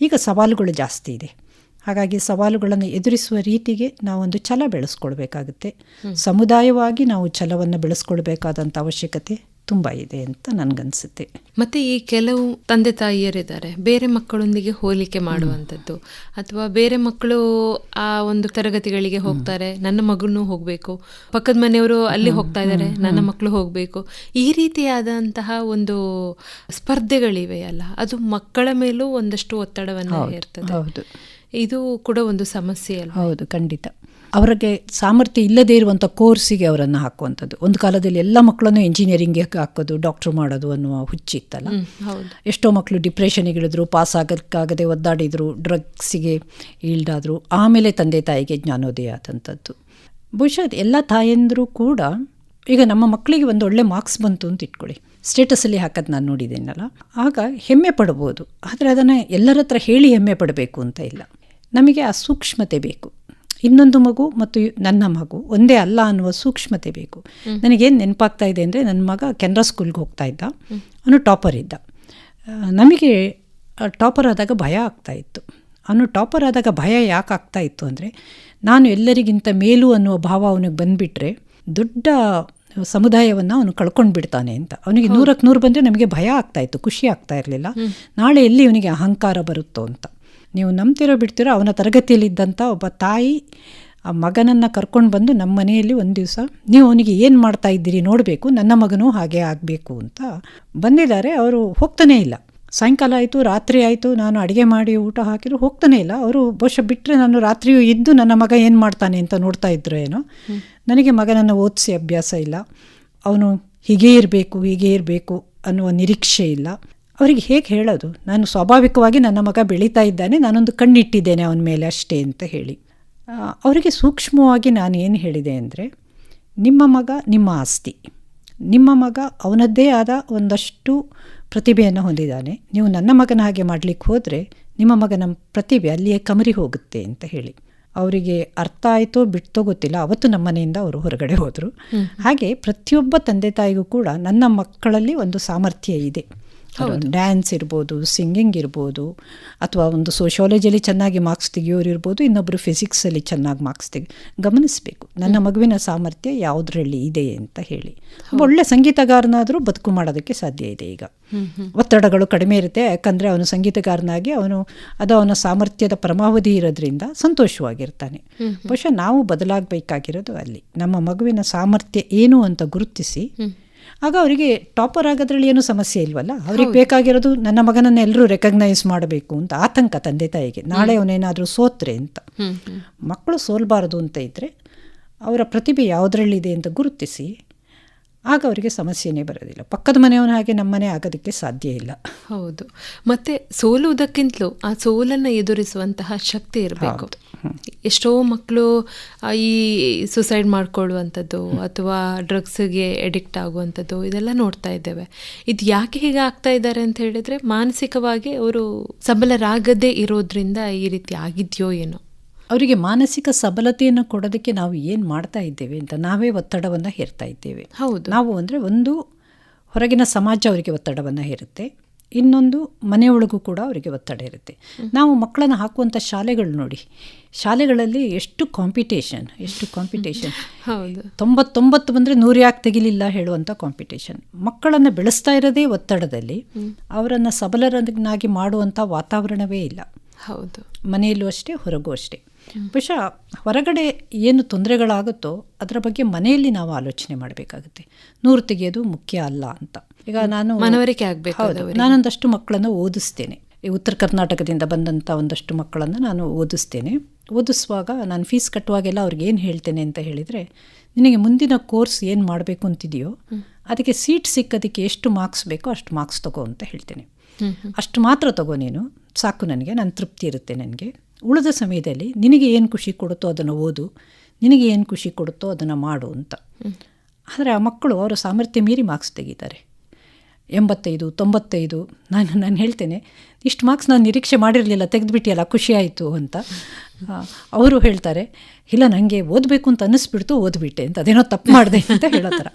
ಈಗ ಸವಾಲುಗಳು ಜಾಸ್ತಿ ಇದೆ. ಹಾಗಾಗಿ ಸವಾಲುಗಳನ್ನು ಎದುರಿಸುವ ರೀತಿಗೆ ನಾವೊಂದು ಛಲ ಬೆಳೆಸ್ಕೊಳ್ಬೇಕಾಗುತ್ತೆ. ಸಮುದಾಯವಾಗಿ ನಾವು ಛಲವನ್ನು ಬೆಳೆಸ್ಕೊಳ್ಬೇಕಾದಂಥ ಅವಶ್ಯಕತೆ. ತುಂಬ ಇದೆ ಅಂತ ನನಗನ್ಸುತ್ತೆ. ಮತ್ತೆ ಈ ಕೆಲವು ತಂದೆ ತಾಯಿಯರಿದ್ದಾರೆ. ಬೇರೆ ಮಕ್ಕಳೊಂದಿಗೆ ಹೋಲಿಕೆ ಮಾಡುವಂಥದ್ದು. ಅಥವಾ ಬೇರೆ ಮಕ್ಕಳು ಆ ಒಂದು ತರಗತಿಗಳಿಗೆ ಹೋಗ್ತಾರೆ. ನನ್ನ ಮಗನೂ ಹೋಗಬೇಕು. ಪಕ್ಕದ ಮನೆಯವರು ಅಲ್ಲಿ ಹೋಗ್ತಾ ಇದ್ದಾರೆ. ನನ್ನ ಮಕ್ಕಳು ಹೋಗಬೇಕು. ಈ ರೀತಿಯಾದಂತಹ ಒಂದು ಸ್ಪರ್ಧೆಗಳಿವೆ ಅಲ್ಲ. ಅದು ಮಕ್ಕಳ ಮೇಲೂ ಒಂದಷ್ಟು ಒತ್ತಡವನ್ನು ಇರ್ತದೆ ಹೌದು. ಇದು ಕೂಡ ಒಂದು ಸಮಸ್ಯೆ ಅಲ್ಲ ಹೌದು ಖಂಡಿತ. ಅವರಿಗೆ ಸಾಮರ್ಥ್ಯ ಇಲ್ಲದೇ ಇರುವಂಥ ಕೋರ್ಸಿಗೆ ಅವರನ್ನು ಹಾಕುವಂಥದ್ದು. ಒಂದು ಕಾಲದಲ್ಲಿ ಎಲ್ಲ ಮಕ್ಕಳನ್ನು ಇಂಜಿನಿಯರಿಂಗ್ಗೆ ಹಾಕೋದು ಡಾಕ್ಟ್ರು ಮಾಡೋದು ಅನ್ನುವ ಹುಚ್ಚಿತ್ತಲ್ಲ ಎಷ್ಟೋ ಮಕ್ಕಳು ಡಿಪ್ರೆಷನ್ಗೆ ಇಳಿದ್ರು ಪಾಸ್ ಆಗೋಕ್ಕಾಗದೆ ಒದ್ದಾಡಿದ್ರು ಡ್ರಗ್ಸಿಗೆ ಈಲ್ಡಾದರು ಆಮೇಲೆ ತಂದೆ ತಾಯಿಗೆ ಜ್ಞಾನೋದಯ ಆದಂಥದ್ದು. ಬಹುಶಃ ಎಲ್ಲ ತಾಯಂದರು ಕೂಡ ಈಗ ನಮ್ಮ ಮಕ್ಕಳಿಗೆ ಒಂದು ಒಳ್ಳೆ ಮಾರ್ಕ್ಸ್ ಬಂತು ಅಂತ ಇಟ್ಕೊಳ್ಳಿ. ಸ್ಟೇಟಸಲ್ಲಿ ಹಾಕೋದು ನಾನು ನೋಡಿದ್ದೇನಲ್ಲ ಆಗ ಹೆಮ್ಮೆ ಪಡ್ಬೋದು. ಆದರೆ ಅದನ್ನು ಎಲ್ಲರ ಹತ್ರ ಹೇಳಿ ಹೆಮ್ಮೆ ಪಡಬೇಕು ಅಂತ ಇಲ್ಲ. ನಮಗೆ ಆ ಸೂಕ್ಷ್ಮತೆ ಬೇಕು. ಇನ್ನೊಂದು ಮಗು ಮತ್ತು ನನ್ನ ಮಗು. ಒಂದೇ ಅಲ್ಲ ಅನ್ನುವ ಸೂಕ್ಷ್ಮತೆ ಬೇಕು. ನನಗೇನು ನೆನಪಾಗ್ತಾ ಇದೆ ಅಂದರೆ ನನ್ನ ಮಗ ಕೆನರಾ ಸ್ಕೂಲ್ಗೆ ಹೋಗ್ತಾ ಇದ್ದ. ಅವನು ಟಾಪರ್ ಇದ್ದ. ನಮಗೆ ಟಾಪರ್ ಆದಾಗ ಭಯ ಆಗ್ತಾ ಇತ್ತು. ಅವನು ಟಾಪರ್ ಆದಾಗ ಭಯ ಯಾಕೆ ಆಗ್ತಾ ಇತ್ತು ಅಂದರೆ ನಾನು ಎಲ್ಲರಿಗಿಂತ ಮೇಲು ಅನ್ನುವ ಭಾವ ಅವನಿಗೆ ಬಂದುಬಿಟ್ರೆ ದೊಡ್ಡ ಸಮುದಾಯವನ್ನು ಅವನು ಕಳ್ಕೊಂಡು ಬಿಡ್ತಾನೆ ಅಂತ. ಅವನಿಗೆ ನೂರಕ್ಕೆ ನೂರು ಬಂದರೆ ನಮಗೆ ಭಯ ಆಗ್ತಾ ಇತ್ತು ಖುಷಿ ಆಗ್ತಾ ಇರಲಿಲ್ಲ. ನಾಳೆ ಎಲ್ಲಿ ಇವನಿಗೆ ಅಹಂಕಾರ ಬರುತ್ತೋ ಅಂತ. ನೀವು ನಂಬ್ತಿರೋ ಬಿಡ್ತಿರೋ ಅವನ ತರಗತಿಯಲ್ಲಿದ್ದಂಥ ಒಬ್ಬ ತಾಯಿ ಆ ಮಗನನ್ನು ಕರ್ಕೊಂಡು ಬಂದು ನಮ್ಮ ಮನೆಯಲ್ಲಿ ಒಂದು ದಿವಸ ನೀವು ಅವನಿಗೆ ಏನು ಮಾಡ್ತಾ ಇದ್ದೀರಿ? ನೋಡಬೇಕು. ನನ್ನ ಮಗನೂ ಹಾಗೆ ಆಗಬೇಕು ಅಂತ ಬಂದಿದ್ದಾರೆ. ಅವರು ಹೋಗ್ತಾನೇ ಇಲ್ಲ. ಸಾಯಂಕಾಲ ಆಯಿತು ರಾತ್ರಿ ಆಯಿತು ನಾನು ಅಡುಗೆ ಮಾಡಿ ಊಟ ಹಾಕಿದ್ರು ಹೋಗ್ತಾನೇ ಇಲ್ಲ. ಅವರು ಬಹುಶಃ ಬಿಟ್ಟರೆ ನಾನು ರಾತ್ರಿಯೂ ಇದ್ದು ನನ್ನ ಮಗ ಏನು ಮಾಡ್ತಾನೆ ಅಂತ ನೋಡ್ತಾ ಇದ್ರು ಏನೋ. ನನಗೆ ಮಗನನ್ನು ಓದಿಸಿ ಅಭ್ಯಾಸ ಇಲ್ಲ. ಅವನು ಹೀಗೇ ಇರಬೇಕು ಹೀಗೇ ಇರಬೇಕು ಅನ್ನುವ ನಿರೀಕ್ಷೆ ಇಲ್ಲ. ಅವರಿಗೆ ಹೇಗೆ ಹೇಳೋದು? ನಾನು ಸ್ವಾಭಾವಿಕವಾಗಿ ನನ್ನ ಮಗ ಬೆಳೀತಾ ಇದ್ದಾನೆ ನಾನೊಂದು ಕಣ್ಣಿಟ್ಟಿದ್ದೇನೆ ಅವನ ಮೇಲೆ ಅಷ್ಟೇ ಅಂತ ಹೇಳಿ. ಅವರಿಗೆ ಸೂಕ್ಷ್ಮವಾಗಿ ನಾನು ಏನು ಹೇಳಿದೆ ಅಂದರೆ ನಿಮ್ಮ ಮಗ ನಿಮ್ಮ ಆಸ್ತಿ. ನಿಮ್ಮ ಮಗ ಅವನದ್ದೇ ಆದ ಒಂದಷ್ಟು ಪ್ರತಿಭೆಯನ್ನು ಹೊಂದಿದ್ದಾನೆ. ನೀವು ನನ್ನ ಮಗನ ಹಾಗೆ ಮಾಡಲಿಕ್ಕೆ ಹೋದರೆ ನಿಮ್ಮ ಮಗನ ಪ್ರತಿಭೆ ಅಲ್ಲಿಯೇ ಕಮರಿ ಹೋಗುತ್ತೆ ಅಂತ ಹೇಳಿ. ಅವರಿಗೆ ಅರ್ಥ ಆಯಿತೋ ಬಿಟ್ಟೋ ಗೊತ್ತಿಲ್ಲ ಅವತ್ತು ನಮ್ಮ ಮನೆಯಿಂದ ಅವರು ಹೊರಗಡೆ ಹೋದರು. ಹಾಗೆ ಪ್ರತಿಯೊಬ್ಬ ತಂದೆ ತಾಯಿಗೂ ಕೂಡ ನನ್ನ ಮಕ್ಕಳಲ್ಲಿ ಒಂದು ಸಾಮರ್ಥ್ಯ ಇದೆ. ಡ್ಯಾನ್ಸ್ ಇರ್ಬೋದು ಸಿಂಗಿಂಗ್ ಇರ್ಬೋದು ಅಥವಾ ಒಂದು ಸೋಷಿಯಾಲಜಿಯಲ್ಲಿ ಚೆನ್ನಾಗಿ ಮಾರ್ಕ್ಸ್ ತೆಗಿಯೋರು ಇರ್ಬೋದು ಇನ್ನೊಬ್ಬರು ಫಿಸಿಕ್ಸಲ್ಲಿ ಚೆನ್ನಾಗಿ ಮಾರ್ಕ್ಸ್ ತೆಗಿ ಗಮನಿಸಬೇಕು. ನನ್ನ ಮಗುವಿನ ಸಾಮರ್ಥ್ಯ ಯಾವುದರಲ್ಲಿ ಇದೆ ಅಂತ ಹೇಳಿ. ಒಳ್ಳೆ ಸಂಗೀತಗಾರನಾದರೂ ಬದುಕು ಮಾಡೋದಕ್ಕೆ ಸಾಧ್ಯ ಇದೆ ಈಗ. ಒತ್ತಡಗಳು ಕಡಿಮೆ ಇರುತ್ತೆ ಯಾಕಂದರೆ ಅವನು ಸಂಗೀತಗಾರನಾಗಿ ಅವನು ಅದು ಅವನ ಸಾಮರ್ಥ್ಯದ ಪರಮಾವಧಿ ಇರೋದ್ರಿಂದ ಸಂತೋಷವಾಗಿರ್ತಾನೆ. ಬಹುಶಃ ನಾವು ಬದಲಾಗಬೇಕಾಗಿರೋದು ಅಲ್ಲಿ. ನಮ್ಮ ಮಗುವಿನ ಸಾಮರ್ಥ್ಯ ಏನು ಅಂತ ಗುರುತಿಸಿ ಆಗ ಅವರಿಗೆ ಟಾಪರ್ ಆಗೋದ್ರಲ್ಲಿ ಏನೂ ಸಮಸ್ಯೆ ಇಲ್ವಲ್ಲ? ಅವ್ರಿಗೆ ಬೇಕಾಗಿರೋದು ನನ್ನ ಮಗನನ್ನ ಎಲ್ಲರೂ ರೆಕಗ್ನೈಸ್ ಮಾಡಬೇಕು ಅಂತ ಆತಂಕ ತಂದೆ ತಾಯಿಗೆ. ನಾಳೆ ಅವನೇನಾದರೂ ಸೋತ್ರೆ ಅಂತ. ಮಕ್ಕಳು ಸೋಲ್ಬಾರದು ಅಂತ ಇದ್ದರೆ ಅವರ ಪ್ರತಿಭೆ ಯಾವುದರಲ್ಲಿದೆ ಅಂತ ಗುರುತಿಸಿ ಆಗ ಅವರಿಗೆ ಸಮಸ್ಯೆನೇ ಬರೋದಿಲ್ಲ. ಪಕ್ಕದ ಮನೆಯವನ ಹಾಗೆ ನಮ್ಮನೆ ಆಗೋದಕ್ಕೆ ಸಾಧ್ಯ ಇಲ್ಲ. ಹೌದು. ಮತ್ತೆ ಸೋಲುವುದಕ್ಕಿಂತಲೂ ಆ ಸೋಲನ್ನು ಎದುರಿಸುವಂತಹ ಶಕ್ತಿ ಇರಬೇಕು. ಎಷ್ಟೋ ಮಕ್ಕಳು ಈ ಸುಸೈಡ್ ಮಾಡ್ಕೊಳ್ಳುವಂಥದ್ದು ಅಥವಾ ಡ್ರಗ್ಸ್ಗೆ ಎಡಿಕ್ಟ್ ಆಗುವಂಥದ್ದು ಇದೆಲ್ಲ ನೋಡ್ತಾ ಇದ್ದೇವೆ. ಇದು ಯಾಕೆ ಹೀಗೆ ಆಗ್ತಾ ಇದ್ದಾರೆ ಅಂತ ಹೇಳಿದ್ರೆ ಮಾನಸಿಕವಾಗಿ ಅವರು ಸಬಲರಾಗದೇ ಇರೋದ್ರಿಂದ ಈ ರೀತಿ ಆಗಿದೆಯೋ ಏನೋ. ಅವರಿಗೆ ಮಾನಸಿಕ ಸಬಲತೆಯನ್ನು ಕೊಡೋದಕ್ಕೆ ನಾವು ಏನು ಮಾಡ್ತಾ ಇದ್ದೇವೆ ಅಂತ ನಾವೇ ಒತ್ತಡವನ್ನು ಹೇರ್ತಾ ಇದ್ದೇವೆ. ಹೌದು. ನಾವು ಅಂದರೆ ಒಂದು ಹೊರಗಿನ ಸಮಾಜ ಅವರಿಗೆ ಒತ್ತಡವನ್ನು ಹೇರುತ್ತೆ. ಇನ್ನೊಂದು ಮನೆಯೊಳಗೂ ಕೂಡ ಅವರಿಗೆ ಒತ್ತಡ ಇರುತ್ತೆ. ನಾವು ಮಕ್ಕಳನ್ನು ಹಾಕುವಂಥ ಶಾಲೆಗಳು ನೋಡಿ ಶಾಲೆಗಳಲ್ಲಿ ಎಷ್ಟು ಕಾಂಪಿಟೇಷನ್ ಎಷ್ಟು ಕಾಂಪಿಟೇಷನ್ ತೊಂಬತ್ತೊಂಬತ್ತು ಬಂದರೆ ನೂರು ಯಾಕೆ ತೆಗಿಲಿಲ್ಲ ಹೇಳುವಂಥ ಕಾಂಪಿಟೇಷನ್ ಮಕ್ಕಳನ್ನು ಬೆಳೆಸ್ತಾ ಇರೋದೇ ಒತ್ತಡದಲ್ಲಿ ಅವರನ್ನು ಸಬಲರನ್ನಾಗಿ ಮಾಡುವಂಥ ವಾತಾವರಣವೇ ಇಲ್ಲ. ಹೌದು. ಮನೆಯಲ್ಲೂ ಅಷ್ಟೇ ಹೊರಗೂ ಅಷ್ಟೇ. ಬಹುಶಃ ಹೊರಗಡೆ ಏನು ತೊಂದರೆಗಳಾಗುತ್ತೋ ಅದರ ಬಗ್ಗೆ ಮನೆಯಲ್ಲಿ ನಾವು ಆಲೋಚನೆ ಮಾಡಬೇಕಾಗುತ್ತೆ. ನೂರು ತೆಗೆಯೋದು ಮುಖ್ಯ ಅಲ್ಲ ಅಂತ. ಈಗ ನಾನು ಮನವರಿಕೆ ಆಗಬೇಕು ನಾನೊಂದಷ್ಟು ಮಕ್ಕಳನ್ನು ಓದಿಸ್ತೇನೆ. ಈ ಉತ್ತರ ಕರ್ನಾಟಕದಿಂದ ಬಂದಂಥ ಒಂದಷ್ಟು ಮಕ್ಕಳನ್ನು ನಾನು ಓದಿಸ್ತೇನೆ. ಓದಿಸುವಾಗ ನಾನು ಫೀಸ್ ಕಟ್ಟುವಾಗೆಲ್ಲ ಅವ್ರಿಗೆ ಏನು ಹೇಳ್ತೇನೆ ಅಂತ ಹೇಳಿದರೆ ನಿನಗೆ ಮುಂದಿನ ಕೋರ್ಸ್ ಏನು ಮಾಡಬೇಕು ಅಂತಿದೆಯೋ ಅದಕ್ಕೆ ಸೀಟ್ ಸಿಕ್ಕೋದಕ್ಕೆ ಎಷ್ಟು ಮಾರ್ಕ್ಸ್ ಬೇಕೋ ಅಷ್ಟು ಮಾರ್ಕ್ಸ್ ತಗೋ ಅಂತ ಹೇಳ್ತೇನೆ. ಅಷ್ಟು ಮಾತ್ರ ತಗೋ ನೀನು. ಸಾಕು ನನಗೆ ನಾನು ತೃಪ್ತಿ ಇರುತ್ತೆ ನನಗೆ. ಉಳಿದ ಸಮಯದಲ್ಲಿ ನಿನಗೆ ಏನು ಖುಷಿ ಕೊಡುತ್ತೋ ಅದನ್ನು ಓದು ನಿನಗೆ ಏನು ಖುಷಿ ಕೊಡುತ್ತೋ ಅದನ್ನು ಮಾಡು ಅಂತ. ಆದರೆ ಆ ಮಕ್ಕಳು ಅವರ ಸಾಮರ್ಥ್ಯ ಮೀರಿ ಮಾರ್ಕ್ಸ್ ತೆಗಿತಾರೆ. ಎಂಬತ್ತೈದು ತೊಂಬತ್ತೈದು ನಾನು ನಾನು ಹೇಳ್ತೇನೆ ಇಷ್ಟು ಮಾರ್ಕ್ಸ್ ನಾನು ನಿರೀಕ್ಷೆ ಮಾಡಿರಲಿಲ್ಲ ತೆಗೆದುಬಿಟ್ಟಿಯಲ್ಲ ಖುಷಿ ಆಯಿತು ಅಂತ. ಅವರು ಹೇಳ್ತಾರೆ ಇಲ್ಲ ನನಗೆ ಓದಬೇಕು ಅಂತ ಅನ್ನಿಸ್ಬಿಡ್ತು ಓದ್ಬಿಟ್ಟೆ ಅಂತ ಅದೇನೋ ತಪ್ಪು ಮಾಡಿದೆ ಅಂತ ಹೇಳೋ ಥರ.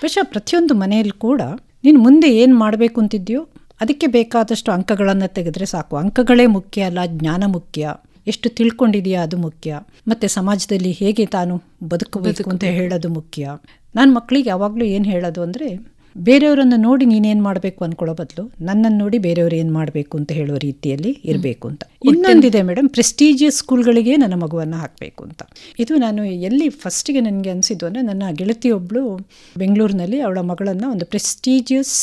ಬಹುಶಃ ಪ್ರತಿಯೊಂದು ಮನೆಯಲ್ಲಿ ಕೂಡ ನೀನು ಮುಂದೆ ಏನು ಮಾಡಬೇಕು ಅಂತಿದ್ಯೋ ಅದಕ್ಕೆ ಬೇಕಾದಷ್ಟು ಅಂಕಗಳನ್ನು ತೆಗೆದ್ರೆ ಸಾಕು. ಅಂಕಗಳೇ ಮುಖ್ಯ ಅಲ್ಲ ಜ್ಞಾನ ಮುಖ್ಯ. ಎಷ್ಟು ತಿಳ್ಕೊಂಡಿದೆಯಾ ಅದು ಮುಖ್ಯ. ಮತ್ತು ಸಮಾಜದಲ್ಲಿ ಹೇಗೆ ತಾನು ಬದುಕಬೇಕು ಅಂತ ಹೇಳೋದು ಮುಖ್ಯ. ನಾನು ಮಕ್ಕಳಿಗೆ ಯಾವಾಗಲೂ ಏನು ಹೇಳೋದು ಅಂದರೆ ಬೇರೆಯವರನ್ನು ನೋಡಿ ನೀನೇನು ಮಾಡಬೇಕು ಅಂದ್ಕೊಳ್ಳೋ ಬದಲು ನನ್ನನ್ನು ನೋಡಿ ಬೇರೆಯವರು ಏನು ಮಾಡಬೇಕು ಅಂತ ಹೇಳುವ ರೀತಿಯಲ್ಲಿ ಇರಬೇಕು ಅಂತ. ಇನ್ನೊಂದಿದೆ ಮೇಡಮ್ ಪ್ರೆಸ್ಟೀಜಿಯಸ್ ಸ್ಕೂಲ್ಗಳಿಗೆ ನನ್ನ ಮಗುವನ್ನು ಹಾಕಬೇಕು ಅಂತ. ಇದು ನಾನು ಎಲ್ಲಿ ಫಸ್ಟಿಗೆ ನನಗೆ ಅನಿಸಿದ್ದು ಅಂದರೆ ನನ್ನ ಗೆಳತಿಯೊಬ್ಬಳು ಬೆಂಗಳೂರಿನಲ್ಲಿ ಅವಳ ಮಗಳನ್ನು ಒಂದು ಪ್ರೆಸ್ಟೀಜಿಯಸ್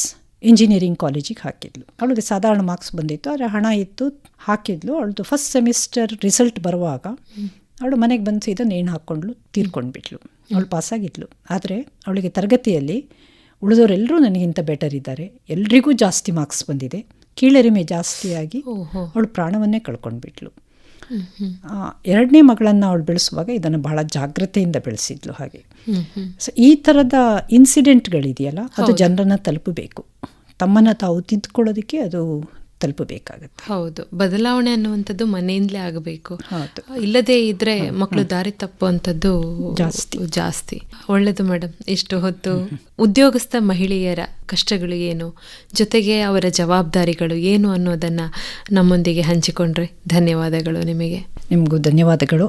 ಇಂಜಿನಿಯರಿಂಗ್ ಕಾಲೇಜಿಗೆ ಹಾಕಿದ್ಲು. ಅವಳಿಗೆ ಸಾಧಾರಣ ಮಾರ್ಕ್ಸ್ ಬಂದಿತ್ತು ಆದರೆ ಹಣ ಇತ್ತು ಹಾಕಿದ್ಲು. ಅವಳದು ಫಸ್ಟ್ ಸೆಮಿಸ್ಟರ್ ರಿಸಲ್ಟ್ ಬರುವಾಗ ಅವಳು ಮನೆಗೆ ಬಂದು ಸೀದಾ ನೇಣು ಹಾಕ್ಕೊಂಡ್ಲು ತೀರ್ಕೊಂಡ್ಬಿಟ್ಲು. ಅವಳು ಪಾಸಾಗಿದ್ಲು ಆದರೆ ಅವಳಿಗೆ ತರಗತಿಯಲ್ಲಿ ಉಳಿದವರೆಲ್ಲರೂ ನನಗಿಂತ ಬೆಟರ್ ಇದ್ದಾರೆ. ಎಲ್ರಿಗೂ ಜಾಸ್ತಿ ಮಾರ್ಕ್ಸ್ ಬಂದಿದೆ. ಕೀಳರಿಮೆ ಜಾಸ್ತಿಯಾಗಿ ಅವಳು ಪ್ರಾಣವನ್ನೇ ಕಳ್ಕೊಂಡ್ಬಿಟ್ಲು. ಎರಡನೇ ಮಗಳನ್ನು ಅವಳು ಬೆಳೆಸುವಾಗ ಇದನ್ನು ಬಹಳ ಜಾಗ್ರತೆಯಿಂದ ಬೆಳೆಸಿದ್ಲು ಹಾಗೆ. ಸೊ ಈ ಥರದ ಇನ್ಸಿಡೆಂಟ್ಗಳಿದೆಯಲ್ಲ ಅದು ಜನರನ್ನು ತಲುಪಬೇಕು. ತಮ್ಮನ್ನು ತಾವು ತಿದ್ದುಕೊಳ್ಳೋದಕ್ಕೆ ಅದು ತಲುಪಬೇಕಾಗತ್ತೆ. ಹೌದು. ಬದಲಾವಣೆ ಅನ್ನುವಂಥದ್ದು ಮನೆಯಿಂದಲೇ ಆಗಬೇಕು. ಹೌದು. ಇಲ್ಲದೇ ಇದ್ರೆ ಮಕ್ಕಳು ದಾರಿ ತಪ್ಪುವಂಥದ್ದು ಜಾಸ್ತಿ. ಜಾಸ್ತಿ. ಒಳ್ಳೇದು ಮೇಡಮ್ ಇಷ್ಟು ಹೊತ್ತು. ಉದ್ಯೋಗಸ್ಥ ಮಹಿಳೆಯರ ಕಷ್ಟಗಳು ಏನು? ಜೊತೆಗೆ ಅವರ ಜವಾಬ್ದಾರಿಗಳು ಏನು ಅನ್ನೋದನ್ನು ನಮ್ಮೊಂದಿಗೆ ಹಂಚಿಕೊಂಡ್ರೆ ಧನ್ಯವಾದಗಳು ನಿಮಗೆ. ನಿಮಗೂ ಧನ್ಯವಾದಗಳು.